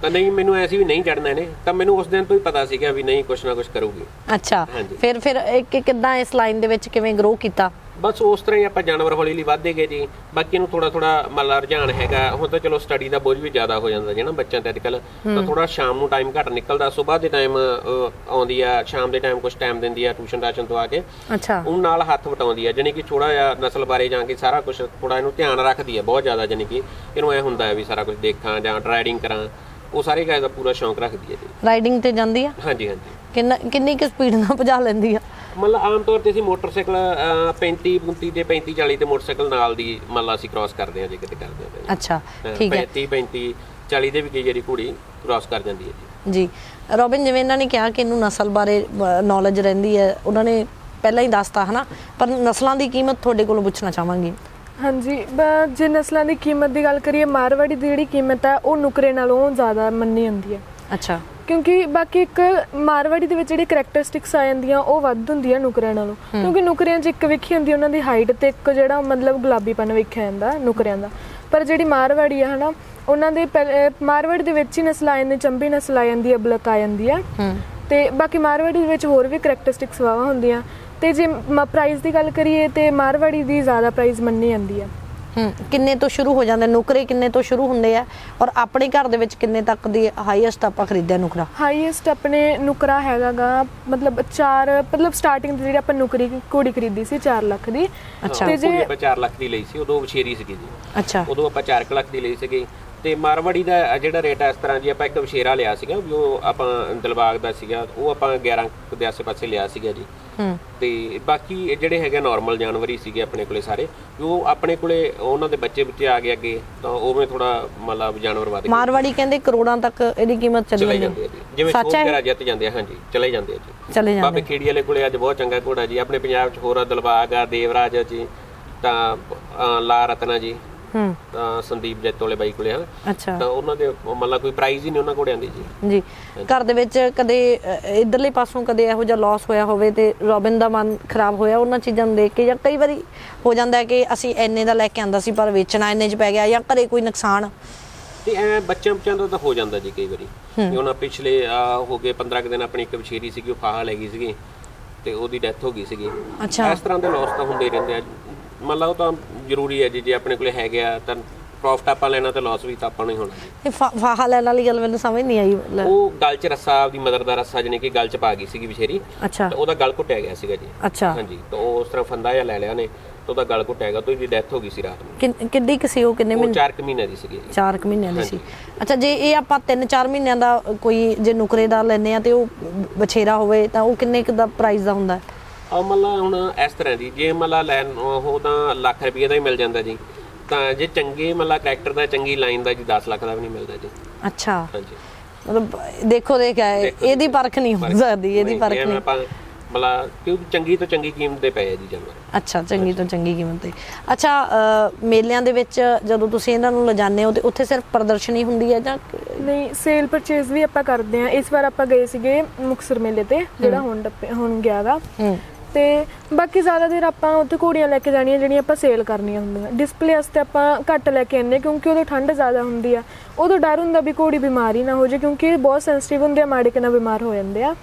ਤਾਂ ਨਹੀਂ ਮੈਨੂੰ ਐਸੀ ਵੀ ਨਹੀਂ ਚੜਨਾ ਇਹਨੇ। ਤਾਂ ਮੈਨੂੰ ਉਸ ਦਿਨ ਤੋਂ ਹੀ ਪਤਾ ਸੀਗਾ ਵੀ ਨਹੀਂ ਕੁਛ ਨਾ ਕੁਛ ਕਰੂਗੀ। ਅੱਛਾ। ਹਾਂਜੀ। ਫਿਰ ਫਿਰ ਇੱਕ ਕਿਦਾਂ ਇਸ ਲਾਈਨ ਦੇ ਵਿੱਚ ਕਿਵੇਂ ਗਰੋ ਕੀਤਾ? ਬਸ ਉਸ ਤਰ੍ਹਾਂ ਹੀ ਆਪਾਂ ਜਾਨਵਰ ਹੌਲੀ ਹੌਲੀ ਵੱਧਦੇ ਗਏ ਜੀ। ਬਾਕੀ ਨੂੰ ਥੋੜਾ ਥੋੜਾ ਮੱਲਾ ਰੁਝਾਨ ਹੈਗਾ। ਹੁਣ ਤਾਂ ਚਲੋ ਸਟੱਡੀ ਦਾ ਬੋਝ ਵੀ ਜ਼ਿਆਦਾ ਹੋ ਜਾਂਦਾ ਜੀ ਨਾ ਬੱਚਿਆਂ ਤੇ ਅੱਜਕੱਲ ਤਾਂ ਥੋੜਾ ਸ਼ਾਮ ਨੂੰ ਟਾਈਮ ਘੱਟ ਨਿਕਲਦਾ। ਸਵੇਰ ਦੇ ਟਾਈਮ ਆਉਂਦੀ ਆ ਸ਼ਾਮ ਦੇ ਟਾਈਮ ਕੁਝ ਟਾਈਮ ਦਿੰਦੀ ਆ ਟਿਊਸ਼ਨ ਰਾਸ਼ਨ ਤੋਂ ਆ ਕੇ। ਅੱਛਾ। ਉਹ ਨਾਲ ਹੱਥ ਵਟਾਉਂਦੀ ਆ ਜਾਣੀ ਕਿ ਥੋੜਾ ਜਿਹਾ ਨਸਲ ਬਾਰੇ ਜਾਂ ਕਿ ਸਾਰਾ ਕੁਝ ਥੋੜਾ ਇਹਨੂੰ ਧਿਆਨ ਰੱਖਦੀ ਆ ਬਹੁਤ ਜ਼ਿਆਦਾ ਜਾਣੀ ਕਿ ਇਹਨੂੰ ਐ ਹੁੰਦਾ ਹੈ ਵੀ ਸਾਰਾ ਕੁਝ ਦੇਖਾਂ ਜਾਂ ਰਾਈਡਿੰਗ ਕਰਾਂ। ਉਹ ਸਾਰੇ ਗਾਇ ਦਾ ਪੂਰਾ ਸ਼ੌਂਕ ਰੱਖਦੀ ਹੈ ਜੀ। ਰਾਈਡਿੰਗ ਤੇ ਜਾਂਦੀ ਆ? ਹਾਂਜੀ ਹਾਂਜੀ। ਕਿੰਨਾ ਕਿੰਨੀ ਕੁ ਸਪੀਡ ਨਾਲ ਭਜਾ ਲੈਂਦੀ ਆ? ਮਤਲਬ ਆਮ ਤੌਰ ਤੇ ਅਸੀਂ ਮੋਟਰਸਾਈਕਲ ਅਹ, 35 35 ਤੇ 35 40 ਤੇ ਮੋਟਰਸਾਈਕਲ ਨਾਲ ਦੀ ਮਤਲਬ ਅਸੀਂ ਕ੍ਰਾਸ ਕਰਦੇ ਹਾਂ ਜੇ ਕਿਤੇ ਕਰਦੇ ਹਾਂ ਅੱਛਾ। ਠੀਕ ਹੈ। 35 35 40 ਦੇ ਵੀ ਕਈ ਵਾਰੀ ਘੋੜੀ ਕ੍ਰਾਸ ਕਰ ਜਾਂਦੀ ਹੈ ਜੀ। ਜੀ। ਰੋਬਿਨ ਜਿਵੇਂ ਇਹਨਾਂ ਨੇ ਕਿਹਾ ਕਿ ਇਹਨੂੰ ਨਸਲ ਬਾਰੇ ਨੌਲੇਜ ਰਹਿੰਦੀ ਹੈ ਉਹਨਾਂ ਨੇ ਪਹਿਲਾਂ ਹੀ ਦੱਸਤਾ ਹਨਾ? ਪਰ ਨਸਲਾਂ ਦੀ ਕੀਮਤ ਤੁਹਾਡੇ ਕੋਲੋਂ ਪੁੱਛਣਾ ਚਾਹਾਂਗੀ। ਹਾਂਜੀ ਬ- ਜੇ ਨਸਲਾਂ ਦੀ ਕੀਮਤ ਦੀ ਗੱਲ ਕਰੀਏ ਮਾਰਵਾੜੀ ਦੀ ਜਿਹੜੀ ਕੀਮਤ ਹੈ ਉਹ ਨੁਕਰੇ ਨਾਲੋਂ ਜ਼ਿਆਦਾ ਮੰਨੀ ਜਾਂਦੀ ਹੈ। ਅੱਛਾ। ਕਿਉਂਕਿ ਬਾਕੀ ਇੱਕ ਮਾਰਵਾੜੀ ਦੇ ਵਿੱਚ ਜਿਹੜੇ ਕਰੈਕਟਰਿਸਟਿਕਸ ਆ ਜਾਂਦੀਆਂ ਉਹ ਵੱਧ ਹੁੰਦੀਆਂ ਨੁਕਰਿਆਂ ਨਾਲੋਂ। ਕਿਉਂਕਿ ਨੁਕਰਿਆਂ 'ਚ ਇੱਕ ਵੇਖੀ ਹੁੰਦੀ ਉਹਨਾਂ ਦੀ ਹਾਈਟ ਤੇ ਇੱਕ ਜਿਹੜਾ ਮਤਲਬ ਗੁਲਾਬੀਪਨ ਵੇਖਿਆ ਜਾਂਦਾ ਨੁਕਰਿਆਂ ਦਾ। ਪਰ ਜਿਹੜੀ ਮਾਰਵਾੜੀ ਆ ਹਨਾ ਉਹਨਾਂ ਦੇ ਮਾਰਵਾੜੀ ਦੇ ਵਿੱਚ ਹੀ ਨਸਲ ਆ ਜਾਂਦੀ ਚੰਬੀ ਨਸਲ ਆ ਜਾਂਦੀ ਹੈ ਬਲਕ ਆ ਜਾਂਦੀ ਹੂੰ। ਤੇ ਬਾਕੀ ਮਾਰਵਾੜੀ ਦੇ ਵਿੱਚ ਹੋਰ ਵੀ ਕਰੈਕਟਰਿਸਟਿਕਸ ਵਾਵਾ ਹੁੰਦੀਆਂ। ਤੇ ਜੇ ਪ੍ਰਾਈਸ ਦੀ ਗੱਲ ਕਰੀਏ ਤੇ ਮਾਰਵਾੜੀ ਦੀ ਜ਼ਿਆਦਾ ਪ੍ਰਾਈਸ ਮੰਨੀ ਜਾਂਦੀ ਹੂੰ ਕਿੰਨੇ ਤੋਂ ਸ਼ੁਰੂ ਹੋ ਜਾਂਦੇ? ਨੁਕਰੇ ਕਿੰਨੇ ਤੋਂ ਸ਼ੁਰੂ ਹੁੰਦੇ ਆ? ਔਰ ਆਪਣੇ ਘਰ ਦੇ ਵਿੱਚ ਕਿੰਨੇ ਤੱਕ ਦੀ ਹਾਈਐਸਟ ਆਪਾਂ ਖਰੀਦਿਆ ਨੁਕਰਾ? ਹਾਈਐਸਟ ਆਪਣੇ ਨੁਕਰਾ ਹੈਗਾਗਾ ਮਤਲਬ 4 ਮਤਲਬ ਸਟਾਰਟਿੰਗ ਤੇ ਜਿਹੜੀ ਆਪਾਂ ਨੁਕਰੀ ਘੋੜੀ ਖਰੀਦੀ ਸੀ 4 ਲੱਖ ਦੀ। ਅੱਛਾ। ਤੇ ਜੇ ਆਪਾਂ 4 ਲੱਖ ਦੀ ਲਈ ਸੀ ਉਦੋਂ ਵਛੇਰੀ ਸੀਗੀ ਜੀ। ਅੱਛਾ। ਉਦੋਂ ਆਪਾਂ 4 ਲੱਖ ਦੀ ਲਈ ਸੀਗੀ। ਤੇ ਮਾਰਵਾੜੀ ਦਾ ਜਿਹੜਾ ਰੇਟ ਹੈ ਇਸ ਤਰ੍ਹਾਂ ਜੀ ਆਪਾਂ ਇੱਕ ਵਿਸ਼ੇਰਾ ਲਿਆ ਸੀਗਾ ਵੀ ਉਹ ਆਪਾਂ ਦਿਲਬਾਗ ਦਾ ਸੀਗਾ ਉਹ ਆਪਾਂ 11 ਕੁ ਦੇ ਆਸੇ-ਪਾਸੇ ਲਿਆ ਸੀਗਾ ਜੀ। ਹੂੰ। ਤੇ ਬਾਕੀ ਜਿਹੜੇ ਹੈਗੇ ਨਾਰਮਲ ਜਾਨਵਰ ਸੀਗੇ ਆਪਣੇ ਕੋਲੇ ਸਾਰੇ ਉਹ ਆਪਣੇ ਕੋਲੇ ਉਹਨਾਂ ਦੇ ਬੱਚੇ ਬੱਚੇ ਆ ਗਏ ਅੱਗੇ ਤਾਂ ਉਵੇਂ ਥੋੜਾ ਮਤਲਬ ਜਾਨਵਰ ਵਧ ਗਏ। ਮਾਰਵਾੜੀ ਕਹਿੰਦੇ ਕਰੋੜਾਂ ਤੱਕ ਇਹਦੀ ਕੀਮਤ ਚਲੀ ਚਲੇ ਜਾਂਦੀ ਜਾਂਦੇ ਆ ਜੀ। ਜਿਵੇਂ ਸੱਚ ਹੈ? ਵਗੈਰਾ ਜਿੱਤ ਜਾਂਦੇ ਆ ਹਾਂਜੀ ਚਲੇ ਜਾਂਦੇ ਆ ਜੀ। ਚਲੇ ਜਾਂਦੇ ਬਾਬੇ ਖੇੜੀ ਵਾਲੇ ਕੋਲੇ ਅੱਜ ਬਹੁਤ ਚੰਗਾ ਘੋੜਾ ਜੀ ਆਪਣੇ ਪੰਜਾਬ 'ਚ ਹੋਰ ਆ ਦਿਲਬਾਗ ਆ ਦੇਵਰਾਜ ਜੀ ਤਾਂ ਅ, ਲਾ ਰਤਨਾ ਜੀ ਤਾਂ ਸੰਦੀਪ ਜੈਤੋਲੇ ਬਾਈ ਕੋਲੇ ਹਨ। ਅੱਛਾ। ਤਾਂ ਉਹਨਾਂ ਦੇ ਮਤਲਬ ਕੋਈ ਪ੍ਰਾਈਜ਼ ਹੀ ਨਹੀਂ ਉਹਨਾਂ ਘੋੜਿਆਂ ਦੀ ਜੀ। ਜੀ। ਘਰ ਦੇ ਵਿੱਚ ਕਦੇ ਇਧਰਲੇ ਪਾਸੋਂ ਕਦੇ ਇਹੋ ਜਿਹਾ ਲਾਸ ਹੋਇਆ ਹੋਵੇ ਤੇ ਰੋਬਿਨ ਦਾ ਮਨ ਖਰਾਬ ਹੋਇਆ ਉਹਨਾਂ ਚੀਜ਼ਾਂ ਨੂੰ ਦੇਖ ਕੇ ਜਾਂ ਕਈ ਵਾਰੀ ਹੋ ਜਾਂਦਾ ਹੈ ਕਿ ਅਸੀਂ ਇੰਨੇ ਦਾ ਲੈ ਕੇ ਆਂਦਾ ਸੀ ਪਰ ਵੇਚਣਾ ਇੰਨੇ 'ਚ ਪੈ ਗਿਆ ਜਾਂ ਘਰੇ ਕੋਈ ਨੁਕਸਾਨ। ਤੇ ਐ ਬੱਚਿਆਂ ਬੱਚਿਆਂ ਦਾ ਤਾਂ ਹੋ ਜਾਂਦਾ ਜੀ ਕਈ ਵਾਰੀ। ਉਹਨਾਂ ਪਿਛਲੇ ਆ, ਹੋ ਗਏ 15 ਕੁ ਦਿਨ ਆਪਣੀ ਇੱਕ ਵਛੇਰੀ ਸੀਗੀ ਉਹ ਫਾਹਾ ਲੈ ਗਈ ਸੀਗੀ ਤੇ ਉਹਦੀ ਡੈਥ ਹੋ ਗਈ ਸੀਗੀ। ਅੱਛਾ। ਇਸ ਤਰ੍ਹਾਂ ਦੇ ਲਾਸ ਤਾਂ ਹੁੰਦੇ ਰਹਿੰਦੇ ਆ। ਮਤਲਬ ਉਹ ਤਾਂ ਜ਼ਰੂਰੀ ਹੈ ਜੀ ਜੇ ਆਪਣੇ ਕੋਲੇ ਹੈਗੇ ਆ ਤਾਂ ਪ੍ਰੋਫਿਟ ਆਪਾਂ ਲੈਣਾ ਤੇ ਲਾਸ ਵੀ ਤਾਂ ਆਪਾਂ ਨੂੰ ਹੀ ਹੋਣਾ ਇਹ ਫਾ- ਫਾਹਾ ਲੈਣ ਵਾਲੀ ਗੱਲ ਮੈਨੂੰ ਸਮਝ ਨਹੀਂ ਆਈ ਲੈ- ਉਹ ਗਲ 'ਚ ਰੱਸਾ ਆਪਦੀ ਮਦਰ ਦਾ ਰੱਸਾ ਜਿਹਨੇ ਕਿ ਗਲ 'ਚ ਪਾ ਗਈ ਸੀਗੀ ਵਿਸ਼ੇਰੀ ਅੱਛਾ। ਤੇ ਉਹਦਾ ਗਲ ਘੁੱਟਿਆ ਗਿਆ ਸੀਗਾ ਜੀ। ਅੱਛਾ। ਹਾਂਜੀ ਤਾਂ ਉਹ ਉਸ ਤਰ੍ਹਾਂ ਫੰਦਾ ਜਿਹਾ ਲੈ ਲਿਆ ਨੇ ਤੇ ਉਹਦਾ ਗਲ ਘੁੱਟਿਆ ਗਿਆ ਤੇ ਉਹਦੀ ਡੈਥ ਹੋ ਗਈ ਸੀ ਰਾਤ ਨੂੰ। ਕਿੰਨ- ਕਿੱਡੀ ਕੁ ਸੀ ਉਹ ਕਿੰਨੇ ਉਹ ਮਹੀਨੇ? 4 ਮਹੀਨੇ ਦੀ ਸੀਗੀ ਜੀ। 4 ਮਹੀਨਿਆਂ ਦੀ ਸੀ। ਅੱਛਾ ਜੇ ਇਹ ਆਪਾਂ 3-4 ਮਹੀਨਿਆਂ ਦਾ ਕੋਈ ਜੇ ਨੁਕਰੇ ਦਾ ਲੈਨੇ ਆ ਤੇ ਉਹ ਬਛੇਰਾ ਹੋਵੇ ਤਾਂ ਉਹ ਕਿੰਨੇ ਕੁ ਦਾ ਪ੍ਰਾਈਸ ਦਾ ਹੁੰਦਾ? ਹੈ? ਆ ਮਤਲਬ ਹੁਣ ਇਸ ਤਰ੍ਹਾਂ ਦੀ ਜੇ ਮਤਲਬ ਲੈਣ ਉਹ ਤਾਂ ਲੱਖ ਰੁਪਏ ਦਾ ਹੀ ਮਿਲ ਜਾਂਦਾ ਜੀ। ਤਾਂ ਜੇ ਚੰਗੇ ਮਤਲਬ ਕਰੈਕਟਰ ਦਾ ਚੰਗੀ ਲਾਈਨ ਦਾ ਜੀ 10 ਲੱਖ ਦਾ ਵੀ ਨਹੀਂ ਮਿਲਦਾ ਜੀ। ਅੱਛਾ। ਹਾਂਜੀ। ਮਤਲਬ ਦੇਖੋ ਦੇਖ ਇਹਦੀ ਪਰਖ ਨਹੀਂ ਹੋ ਸਕਦੀ ਇਹਦੀ ਨਹੀਂ, ਪਰਖ ਇਹ ਨਹੀਂ। ਆਪਾਂ ਮਤਲਬ ਕਿਉਂਕਿ ਚੰਗੀ ਤੋਂ ਚੰਗੀ ਕੀਮਤ ਦੇ ਪਏ ਜੀ ਜਾਨਵਰ। ਅੱਛਾ ਚੰਗੀ ਤੋਂ ਚੰਗੀ ਕੀਮਤ ਤੇ। ਅੱਛਾ ਮੇਲਿਆਂ ਦੇ ਵਿੱਚ ਜਦੋਂ ਤੁਸੀਂ ਇਹਨਾਂ ਨੂੰ ਲਿਜਾਣੇ ਹੋ ਤੇ ਉੱਥੇ ਸਿਰਫ ਪ੍ਰਦਰਸ਼ਨੀ ਹੁੰਦੀ ਹੈ ਜਾਂ ਨਹੀਂ ਸੇਲ ਪਰਚੇਜ਼ ਵੀ ਆਪਾਂ ਕਰਦੇ ਆ ਇਸ ਵਾਰ ਆਪਾਂ ਗਏ ਸੀਗੇ ਮੁਕਸਰ ਮੇਲੇ ਤੇ ਜਿਹੜਾ ਹੁਣ ਹੁਣ ਗਿਆ ਤੇ ਬਾਕੀ ਜ਼ਿਆਦਾ ਦੇਰ ਆਪਾਂ ਉੱਥੇ ਘੋੜੀਆਂ ਲੈ ਕੇ ਜਾਣੀਆਂ ਜਿਹੜੀਆਂ ਆਪਾਂ ਸੇਲ ਕਰਨੀਆਂ ਹੁੰਦੀਆਂ। ਡਿਸਪਲੇ ਵਾਸਤੇ ਆਪਾਂ ਘੱਟ ਲੈ ਕੇ ਆਉਂਦੇ ਕਿਉਂਕਿ ਉਦੋਂ ਠੰਡ ਜ਼ਿਆਦਾ ਹੁੰਦੀ ਆ। ਉਦੋਂ ਡਰ ਹੁੰਦਾ ਵੀ ਘੋੜੀ ਬਿਮਾਰੀ ਨਾ ਹੋ ਜਾਏ ਕਿਉਂਕਿ ਇਹ ਬਹੁਤ ਸੈਂਸਿਟਿਵ ਹੁੰਦੇ ਆ ਮਾੜੇ ਕਿਨਾਂ ਬਿਮਾਰ ਹੋ ਜਾਂਦੇ ਆ।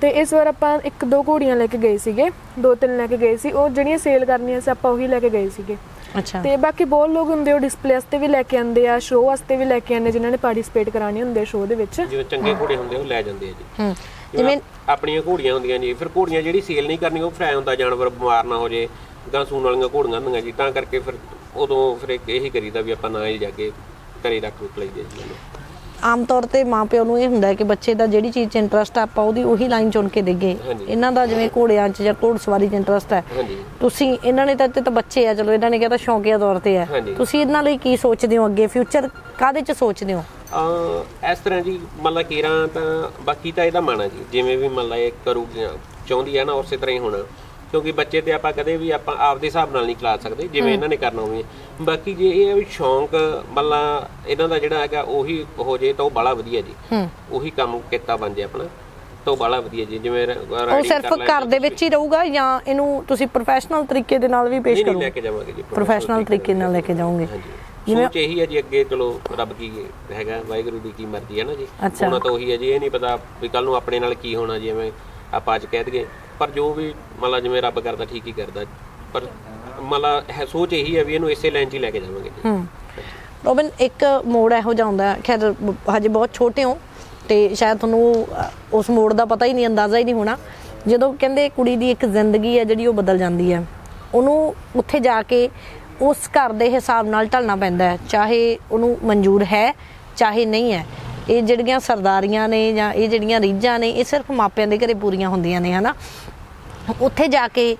ਤੇ ਇਸ ਵਾਰ ਆਪਾਂ ਇੱਕ ਦੋ ਘੋੜੀਆਂ ਲੈ ਕੇ ਗਏ ਸੀਗੇ ਦੋ ਤਿੰਨ ਲੈ ਕੇ ਗਏ ਸੀ। ਉਹ ਜਿਹੜੀਆਂ ਸੇਲ ਕਰਨੀਆਂ ਸੀ ਆਪਾਂ ਉਹੀ ਲੈ ਕੇ ਗਏ ਸੀਗੇ। ਅੱਛਾ। ਤੇ ਬਾਕੀ ਬਹੁਤ ਲੋਕ ਹੁੰਦੇ ਉਹ ਡਿਸਪਲੇ ਵਾਸਤੇ ਵੀ ਲੈ ਕੇ ਆਉਂਦੇ ਆ ਸ਼ੋਅ ਵਾਸਤੇ ਵੀ ਲੈ ਕੇ ਆਉਂਦੇ ਜਿਨ੍ਹਾਂ ਨੇ ਪਾਰਟਿਸਿਪੇਟ ਕਰਾਣੇ ਹੁੰਦੇ ਸ਼ੋਅ ਦੇ ਵਿੱਚ। ਜਿਵੇਂ ਚੰਗੇ ਘੋੜੇ ਹੁੰਦੇ ਉਹ ਲੈ ਜਾਂਦੇ ਆ ਜੀ। ਹੂੰ। ਜਿਵੇਂ ਆਪਣੀਆਂ ਘੋੜੀਆਂ ਹੁੰਦੀਆਂ ਜੀ ਫਿਰ ਘੋੜੀਆਂ ਜਿਹੜੀ ਸੇਲ ਨਹੀਂ ਕਰਨੀ ਉਹ ਫਰਾਇ ਹੁੰਦਾ ਜਾਨਵਰ ਬਿਮਾਰ ਨਾ ਹੋ ਜੇ ਗਾਂ ਸੂਣ ਵਾਲੀਆਂ ਘੋੜੀਆਂ ਹੁੰਦੀਆਂ ਜੀ ਤਾਂ ਕਰਕੇ ਫਿਰ ਉਦੋਂ ਫਿਰ ਇਹੀ ਕਰੀਦਾ ਵੀ ਆਪਾਂ ਨਾ ਹੀ ਜਾ ਕੇ ਘਰੇ ਰੱਖ ਰੁਕ ਲਈਦੇ ਜੀ ਆਮ ਤੌਰ ਤੇ ਮਾਪਿਓ ਨੂੰ ਇਹ ਹੁੰਦਾ ਹੈ ਕਿ ਬੱਚੇ ਦਾ ਜਿਹੜੀ ਚੀਜ਼ 'ਚ ਇੰਟਰਸਟ ਆ ਆਪਾਂ ਉਹਦੀ ਉਹੀ ਲਾਈਨ ਚੁਣ ਕੇ ਹਾਂਜੀ। ਇਹਨਾਂ ਦਾ ਜਿਵੇਂ ਘੋੜਿਆਂ 'ਚ ਜਾਂ ਘੋੜਸਵਾਰੀ 'ਚ ਇੰਟਰਸਟ ਹੈ ਤੁਸੀਂ ਇਹਨਾਂ ਨੇ ਤਾਂ ਤੇ ਬੱਚੇ ਆ ਚਲੋ ਇਹਨਾਂ ਨੇ ਕਿਹਾ ਤਾਂ ਸ਼ੌਕੀਆ ਤੌਰ ਤੇ ਆ। ਹਾਂਜੀ। ਤੁਸੀਂ ਇਹਨਾਂ ਲਈ ਕੀ ਸੋਚਦੇ ਹੋ ਅੱਗੇ? ਫਿਊਚਰ ਕਾਦੇ 'ਚ ਸੋਚਦੇ ਹੋ? ਇਸ ਤਰ੍ਹਾਂ ਜੀ ਮਤਲਬ ਕੀਰਾਂ ਤਾਂ ਬਾਕੀ ਤਾਂ ਇਹਦਾ ਮਾਣਾ ਜੀ। ਜਿਵੇਂ ਵੀ ਮਤਲਬ ਇਹ ਕਰੂਗੀ ਚਾਹੁੰਦੀ ਹੈ ਨਾ ਉਸੇ ਤਰ੍ਹਾਂ ਹੀ ਹੋਣਾ। ਕਿਉਂਕਿ ਬੱਚੇ ਤੇ ਆਪਾਂ ਕਦੇ ਵੀ ਆਪਾਂ ਆਪਦੇ ਹਿਸਾਬ ਨਾਲ ਨਹੀਂ ਚਲਾ ਸਕਦੇ ਜਿਵੇਂ ਇਹਨਾਂ ਨੇ ਕਰਨਾ ਹੋਵੇ ਬਾਕੀ ਜੇ ਇਹ ਹੈ ਵੀ ਸ਼ੌਂਕ ਮਤਲਬ ਇਹਨਾਂ ਦਾ ਜਿਹੜਾ ਹੈਗਾ ਉਹੀ ਹੋ ਜੇ ਤਾਂ ਉਹ ਬੜਾ ਵਧੀਆ ਜੀ। ਉਹੀ ਕੰਮ ਕੀਤਾ ਬਣ ਜੇ ਆਪਣਾ ਤਾਂ ਬੜਾ ਵਧੀਆ ਜੀ। ਜਿਵੇਂ ਉਹ ਸਿਰਫ ਕਰ ਘਰ ਦੇ ਵਿੱਚ ਹੀ ਰਹੂਗਾ ਜਾਂ ਇਹਨੂੰ ਤੁਸੀਂ ਪ੍ਰੋਫੈਸ਼ਨਲ ਤਰੀਕੇ ਦੇ ਨਾਲ ਵੀ ਪੇਸ਼ ਨਹੀਂ ਲੈ ਕਰੋਗੇ? ਕੇ ਜਾਵਾਂਗੇ ਜੀ ਪ੍ਰੋਫੈਸ਼ਨਲ ਤਰੀਕੇ ਨਾਲ ਲੈ ਕੇ ਜਾਓਗੇ। ਸੋਚ ਇਹੀ ਹੈ ਜੀ ਅੱਗੇ ਚਲੋ ਰੱਬ ਕੀ ਹੈਗਾ ਵਾਹਿਗੁਰੂ ਦੀ ਕੀ ਮਰਜ਼ੀ ਹੈ ਨਾ ਜੀ। ਅੱਛਾ। ਹੋਣਾ ਤਾਂ ਉਹੀ ਹੈ ਜੀ ਇਹ ਨਹੀਂ ਪਤਾ ਵੀ ਕੱਲ ਨੂੰ ਆਪਣੇ ਨਾਲ ਕੀ ਹੋਣਾ ਜਿਵੇਂ ਆਪਾਂ ਅੱਜ ਕਹਿ ਦਈਏ ਪਰ ਜੋ ਵੀ ਮਤਲਬ ਜਿਵੇਂ ਰੱਬ ਕਰਦਾ ਠੀਕ ਹੀ ਕਰਦਾ। ਪਰ ਮਤਲਬ ਹੈ ਸੋਚ ਇਹੀ ਹੈ ਵੀ ਇਹਨੂੰ ਇਸੇ ਲਾਈਨ 'ਚ ਹੀ ਲੈ ਕੇ ਜਾਵਾਂਗੇ ਜੀ। ਹੂੰ। ਰੋਬਨ ਇੱਕ ਮੋੜ ਇਹੋ ਜਿਹਾ ਹੁੰਦਾ ਹੈ, ਖੈਰ ਹਜੇ ਬਹੁਤ ਛੋਟੇ ਹੋ ਤੇ ਸ਼ਾਇਦ ਤੁਹਾਨੂੰ ਅ, ਉਸ ਮੋੜ ਦਾ ਪਤਾ ਹੀ ਨਹੀਂ ਅੰਦਾਜ਼ਾ ਹੀ ਨਹੀਂ ਹੋਣਾ। ਜਦੋਂ ਕਹਿੰਦੇ ਕੁੜੀ ਦੀ ਇੱਕ ਜ਼ਿੰਦਗੀ ਹੈ ਜਿਹੜੀ ਉਹ ਬਦਲ ਜਾਂਦੀ ਹੈ। ਉਹਨੂੰ ਉੱਥੇ ਜਾ ਕੇ ਉਸ ਘਰ ਦੇ ਹਿਸਾਬ ਨਾਲ ਢਲਣਾ ਪੈਂਦਾ ਹੈ, ਚਾਹੇ ਉਹਨੂੰ ਮਨਜ਼ੂਰ ਹੈ, ਚਾਹੇ ਨਹੀਂ ਹੈ। ਇਹ ਜਿਹੜੀਆਂ ਸਰਦਾਰੀਆਂ ਨੇ ਜਾਂ ਇਹ ਜਿਹੜੀਆਂ ਰੀਝਾਂ ਨੇ, ਇਹ ਸਿਰਫ ਮਾਪਿਆਂ ਦੇ ਘਰੇ ਪੂਰੀਆਂ ਹੁੰਦੀਆਂ ਨੇ, ਹਨਾ? ਉੱਥੇ ਜਾ ਕੇ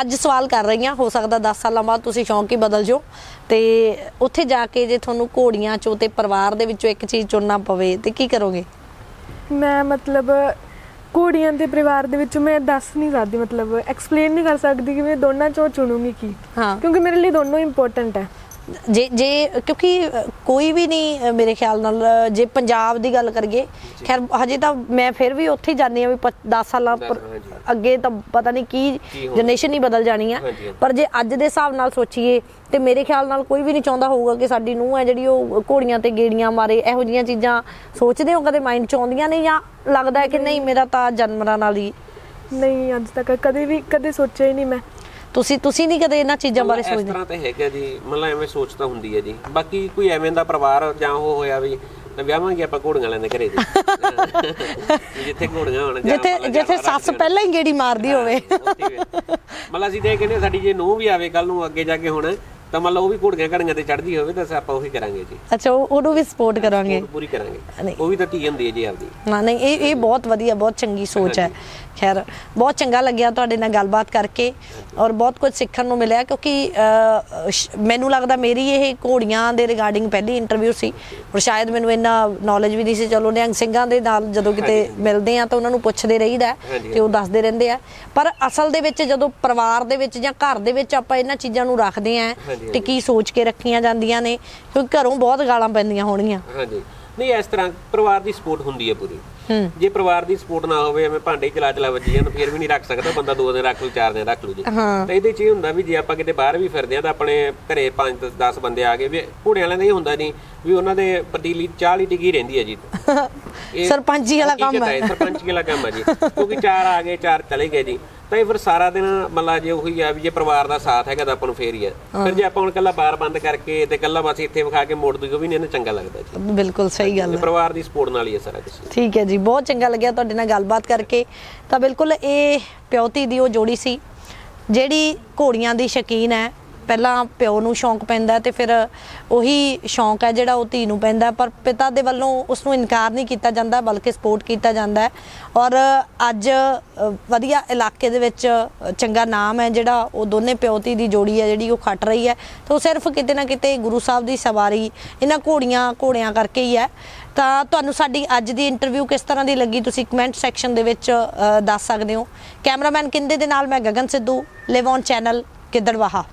ਅੱਜ ਸਵਾਲ ਕਰ ਰਹੀ ਹਾਂ, ਹੋ ਸਕਦਾ 10 ਸਾਲਾਂ ਬਾਅਦ ਤੁਸੀਂ ਸ਼ੌਂਕ ਹੀ ਬਦਲ ਜਾਓ। ਤੇ ਉੱਥੇ ਜਾ ਕੇ ਜੇ ਤੁਹਾਨੂੰ ਘੋੜੀਆਂ ਚੋਂ ਤੇ ਪਰਿਵਾਰ ਦੇ ਵਿੱਚੋਂ ਇੱਕ ਚੀਜ਼ ਚੁਣਨਾ ਪਵੇ, ਤੇ ਕੀ ਕਰੋਗੇ? ਮੈਂ ਮਤਲਬ ਘੋੜੀਆਂ ਦੇ ਪਰਿਵਾਰ ਦੇ ਵਿੱਚ ਮੈਂ ਦੱਸ ਨਹੀਂ ਸਕਦੀ ਮਤਲਬ ਐਕਸਪਲੇਨ ਨਹੀਂ ਕਰ ਸਕਦੀ ਕਿ ਮੈਂ ਦੋਨਾਂ ਚੋਂ ਚੁਣੂੰਗੀ ਕੀ। ਹਾਂ। ਕਿਉਂਕਿ ਮੇਰੇ ਲਈ ਦੋਨੋਂ ਇੰਪੋਰਟੈਂਟ ਹੈ। ਜੇ ਜੇ ਕਿਉਂਕਿ ਕੋਈ ਵੀ ਨਹੀਂ ਮੇਰੇ ਖਿਆਲ ਨਾਲ ਜੇ ਪੰਜਾਬ ਦੀ ਗੱਲ ਕਰੀਏ ਖੈਰ ਹਜੇ ਤਾਂ ਮੈਂ ਫਿਰ ਵੀ ਉੱਥੇ ਜਾਂਦੀ ਆ ਵੀ 10 ਸਾਲਾਂ। ਅੱਗੇ ਤਾਂ ਪਤਾ ਨਹੀਂ ਕੀ। ਜਨਰੇਸ਼ਨ ਹੀ ਬਦਲ ਜਾਣੀ ਆ। ਪਰ ਜੇ ਅੱਜ ਦੇ ਹਿਸਾਬ ਨਾਲ ਸੋਚੀਏ ਤੇ ਮੇਰੇ ਖਿਆਲ ਨਾਲ ਕੋਈ ਵੀ ਨਹੀਂ ਚਾਹੁੰਦਾ ਹੋਊਗਾ ਕਿ ਸਾਡੀ ਨੂੰਹ ਹੈ ਜਿਹੜੀ ਉਹ ਘੋੜੀਆਂ ਤੇ ਗੇੜੀਆਂ ਮਾਰੇ ਇਹੋ ਜੀਆਂ ਚੀਜ਼ਾਂ ਸੋਚਦੇ ਹੋ ਕਦੇ ਮਾਈਂਡ ਚ ਆਉਂਦੀਆਂ ਨੇ ਜਾਂ ਲੱਗਦਾ ਹੈ ਕਿ ਨਹੀਂ ਮੇਰਾ ਤਾਂ ਜਨਮਰਾਂ ਨਾਲ ਹੀ ਨਹੀਂ ਅੱਜ ਤੱਕ ਕਦੇ ਵੀ ਕਦੇ ਸੋਚਿਆ ਹੀ ਨਹੀਂ ਮੈਂ ਤੁਸੀਂ ਤੁਸੀਂ ਨਹੀਂ ਕਦੇ ਇਹਨਾਂ ਚੀਜ਼ਾਂ ਬਾਰੇ ਇਸ ਸੋਚਦੇ? ਤਰ੍ਹਾਂ ਤਾਂ ਹੈਗਾ ਜੀ। ਮਤਲਬ ਐਵੇਂ ਸੋਚ ਤਾਂ ਹੁੰਦੀ ਹੈ ਜੀ। ਬਾਕੀ ਕੋਈ ਐਵੇਂ ਦਾ ਪਰਿਵਾਰ ਜਾਂ ਉਹ ਹੋਇਆ ਵੀ ਵਿਆਹਾਂਗੇ ਆਪਾਂ ਘੋੜੀਆਂ ਲੈਂਦੇ ਘਰੇ ਜੀ। ਜਿੱਥੇ ਘੋੜੀਆਂ ਹੋਣ ਜਿੱਥੇ ਮਤਲਬ ਜਿੱਥੇ ਸੱਸ ਪਹਿਲਾਂ ਹੀ ਗੇੜੀ ਮਾਰਦੀ ਹੋਵੇ। ਮਤਲਬ ਅਸੀਂ ਤੇ ਕਹਿੰਦੇ ਸਾਡੀ ਜੇ ਨੂੰਹ ਵੀ ਆਵੇ ਕੱਲ ਨੂੰ ਅੱਗੇ ਜਾ ਕੇ ਹੁਣ ਤਾਂ ਮੰਨ ਲਓ ਉਹ ਵੀ ਘੋੜੀਆਂ ਘੜੀਆਂ ਤੇ ਚੜਦੀ ਹੋਵੇ ਤਾਂ ਆਪਾਂ ਉਹੀ ਕਰਾਂਗੇ ਜੀ। ਅੱਛਾ ਉਹ- ਉਹਨੂੰ ਵੀ ਸਪੋਰਟ ਕਰਾਂਗੇ। ਪੂਰੀ ਕਰਾਂਗੇ। ਉਹ ਵੀ ਤਾਂ ਧੀ ਹੁੰਦੀ ਹੈ ਜੀ ਆਪਦੀ। ਹਾਂ ਨਹੀਂ ਇਹ ਇਹ ਬਹੁਤ ਵਧੀਆ ਬਹੁਤ ਚੰਗੀ ਸੋਚ ਹੈ ਖੈਰ ਬਹੁਤ ਚੰਗਾ ਲੱਗਿਆ ਤੁਹਾਡੇ ਨਾਲ ਗੱਲਬਾਤ ਕਰਕੇ ਔਰ ਬਹੁਤ ਕੁਝ ਸਿੱਖਣ ਨੂੰ ਮਿਲਿਆ ਕਿਉਂਕਿ ਮੈਨੂੰ ਲੱਗਦਾ ਮੇਰੀ ਇਹ ਘੋੜੀਆਂ ਦੇ ਰਿਗਾਰਡਿੰਗ ਪਹਿਲੀ ਇੰਟਰਵਿਊ ਸੀ ਔਰ ਸ਼ਾਇਦ ਮੈਨੂੰ ਇੰਨਾ ਨੌਲੇਜ ਵੀ ਨਹੀਂ ਸੀ। ਚਲੋ ਨਿਹੰਗ ਸਿੰਘਾਂ ਦੇ ਨਾਲ ਜਦੋਂ ਕਿਤੇ ਮਿਲਦੇ ਆ ਤਾਂ ਉਹਨਾਂ ਨੂੰ ਪੁੱਛਦੇ ਰਹੀਦਾ ਤੇ ਉਹ ਦੱਸਦੇ ਰਹਿੰਦੇ ਆ। ਪਰ ਅਸਲ ਦੇ ਵਿੱਚ ਜਦੋਂ ਪਰਿਵਾਰ ਦੇ ਵਿੱਚ ਜਾਂ ਘਰ ਦੇ ਵਿੱਚ ਆਪਾਂ ਇਹਨਾਂ ਚੀਜ਼ਾਂ ਨੂੰ ਰੱਖਦੇ ਆ ਤੇ ਕੀ ਸੋਚ ਕੇ ਰੱਖੀਆਂ ਜਾਂਦੀਆਂ ਨੇ ਕਿਉਂਕਿ ਘਰੋਂ ਬਹੁਤ ਗਾਲਾਂ ਪੈਂਦੀਆਂ ਹੋਣਗੀਆਂ। ਹਾਂਜੀ। ਨਹੀਂ ਇਸ ਤਰ੍ਹਾਂ ਪਰਿਵਾਰ ਦੀ ਸਪੋਰਟ ਹੁੰਦੀ ਹੈ ਪੂਰੀ। ਜੇ ਪਰਿਵਾਰ ਦੀ ਸਪੋਰਟ ਨਾ ਹੋਵੇ ਐਵੇਂ ਭਾਂਡੇ ਚਲਾ ਚਲਾ ਵੱਜੀ ਜਾਣ ਫਿਰ ਵੀ ਨਹੀਂ ਰੱਖ ਸਕਦਾ ਬੰਦਾ ਦੋ ਦਿਨ ਰੱਖ ਲੂ ਚਾਰ ਦਿਨ ਰੱਖ ਲੂ ਜੀ। ਤਾਂ ਇਹਦੇ ਚ ਇਹ ਹੁੰਦਾ ਵੀ ਜੇ ਆਪਾਂ ਕਿਤੇ ਬਾਹਰ ਵੀ ਫਿਰਦੇ ਆ ਤਾਂ ਆਪਣੇ ਘਰੇ 5 10 ਬੰਦੇ ਆ ਗਏ ਵੀ ਘੋੜਿਆਂ ਵਾਲਿਆਂ ਦਾ ਇਹ ਹੁੰਦਾ ਨਹੀਂ ਵੀ ਉਹਨਾਂ ਦੇ ਪਤੀਲੀ ਚਾਹ ਲਈ ਟਿਕੀ ਰਹਿੰਦੀ ਹੈ ਜੀ। ਸਰਪੰਚੀ ਵਾਲਾ ਕੰਮ ਹੈ ਸਰਪੰਚੀ ਵਾਲਾ ਕੰਮ ਹੈ ਜੀ। ਕਿਉਂਕਿ ਚਾਰ ਆ ਗਏ ਚਾਰ ਚਲੇ ਗਏ ਜੀ। ਤਾਂ ਇਹ ਫਿਰ ਸਾਰਾ ਦਿਨ ਮਤਲਬ ਜੇ ਉਹੀ ਆ ਵੀ ਜੇ ਪਰਿਵਾਰ ਦਾ ਸਾਥ ਹੈਗਾ ਤਾਂ ਆਪਾਂ ਨੂੰ ਫੇਰ ਹੀ ਆ। ਫਿਰ ਜੇ ਆਪਾਂ ਹੁਣ ਕੱਲਾ ਬਾਰ ਬੰਦ ਕਰਕੇ ਤੇ ਕੱਲਾ ਬਸ ਇੱਥੇ ਵਿਖਾ ਕੇ ਮੋੜ ਦੂਗੇ ਵੀ ਨਹੀਂ ਇਹਨੂੰ ਚੰਗਾ ਲੱਗਦਾ ਜੀ। ਬਿਲਕੁਲ ਸਹੀ ਗੱਲ ਹੈ। ਪਰਿਵਾਰ ਦੀ ਸਪੋਰਟ ਨਾਲ ਹੀ ਹੈ ਸਾਰਾ ਕੁਝ ਠੀਕ ਹੈ ਜੀ ਬਹੁਤ ਚੰਗਾ ਲੱਗਿਆ ਤੁਹਾਡੇ ਨਾਲ ਗੱਲਬਾਤ ਕਰਕੇ। ਤਾਂ ਬਿਲਕੁਲ ਇਹ ਪਿਓਤੀ ਦੀ ਉਹ ਜੋੜੀ ਸੀ ਜਿਹੜੀ ਘੋੜੀਆਂ ਦੀ ਸ਼ਕੀਨ ਹੈ ਪਹਿਲਾਂ ਪਿਓ ਨੂੰ ਸ਼ੌਂਕ ਪੈਂਦਾ ਤੇ ਫਿਰ ਉਹੀ ਸ਼ੌਂਕ ਹੈ ਜਿਹੜਾ ਉਹ ਧੀ ਨੂੰ ਪੈਂਦਾ, ਪਰ ਪਿਤਾ ਦੇ ਵੱਲੋਂ ਉਸ ਨੂੰ ਇਨਕਾਰ ਨਹੀਂ ਕੀਤਾ ਜਾਂਦਾ, ਬਲਕਿ ਸਪੋਰਟ ਕੀਤਾ ਜਾਂਦਾ ਔਰ ਅੱਜ ਵਧੀਆ ਇਲਾਕੇ ਦੇ ਵਿੱਚ ਚੰਗਾ ਨਾਮ ਹੈ ਜਿਹੜਾ ਉਹ ਦੋਨੇ ਪਿਓ ਧੀ ਦੀ ਜੋੜੀ ਹੈ ਜਿਹੜੀ ਉਹ ਖੱਟ ਰਹੀ ਹੈ। ਤਾਂ ਉਹ ਸਿਰਫ ਕਿਤੇ ਨਾ ਕਿਤੇ ਗੁਰੂ ਸਾਹਿਬ ਦੀ ਸਵਾਰੀ, ਇਹਨਾਂ ਘੋੜੀਆਂ, ਘੋੜਿਆਂ ਕਰਕੇ ਹੀ ਹੈ। ਤਾਂ ਤੁਹਾਨੂੰ ਸਾਡੀ ਅੱਜ ਦੀ ਇੰਟਰਵਿਊ ਕਿਸ ਤਰ੍ਹਾਂ ਦੀ ਲੱਗੀ ਤੁਸੀਂ ਕਮੈਂਟ ਸੈਕਸ਼ਨ ਦੇ ਵਿੱਚ ਦੱਸ ਸਕਦੇ ਹੋ। ਕੈਮਰਾਮੈਨ ਕਿੰਦੇ ਦੇ ਨਾਲ ਮੈਂ Gagan Sidhu live on channel Giddarbaha.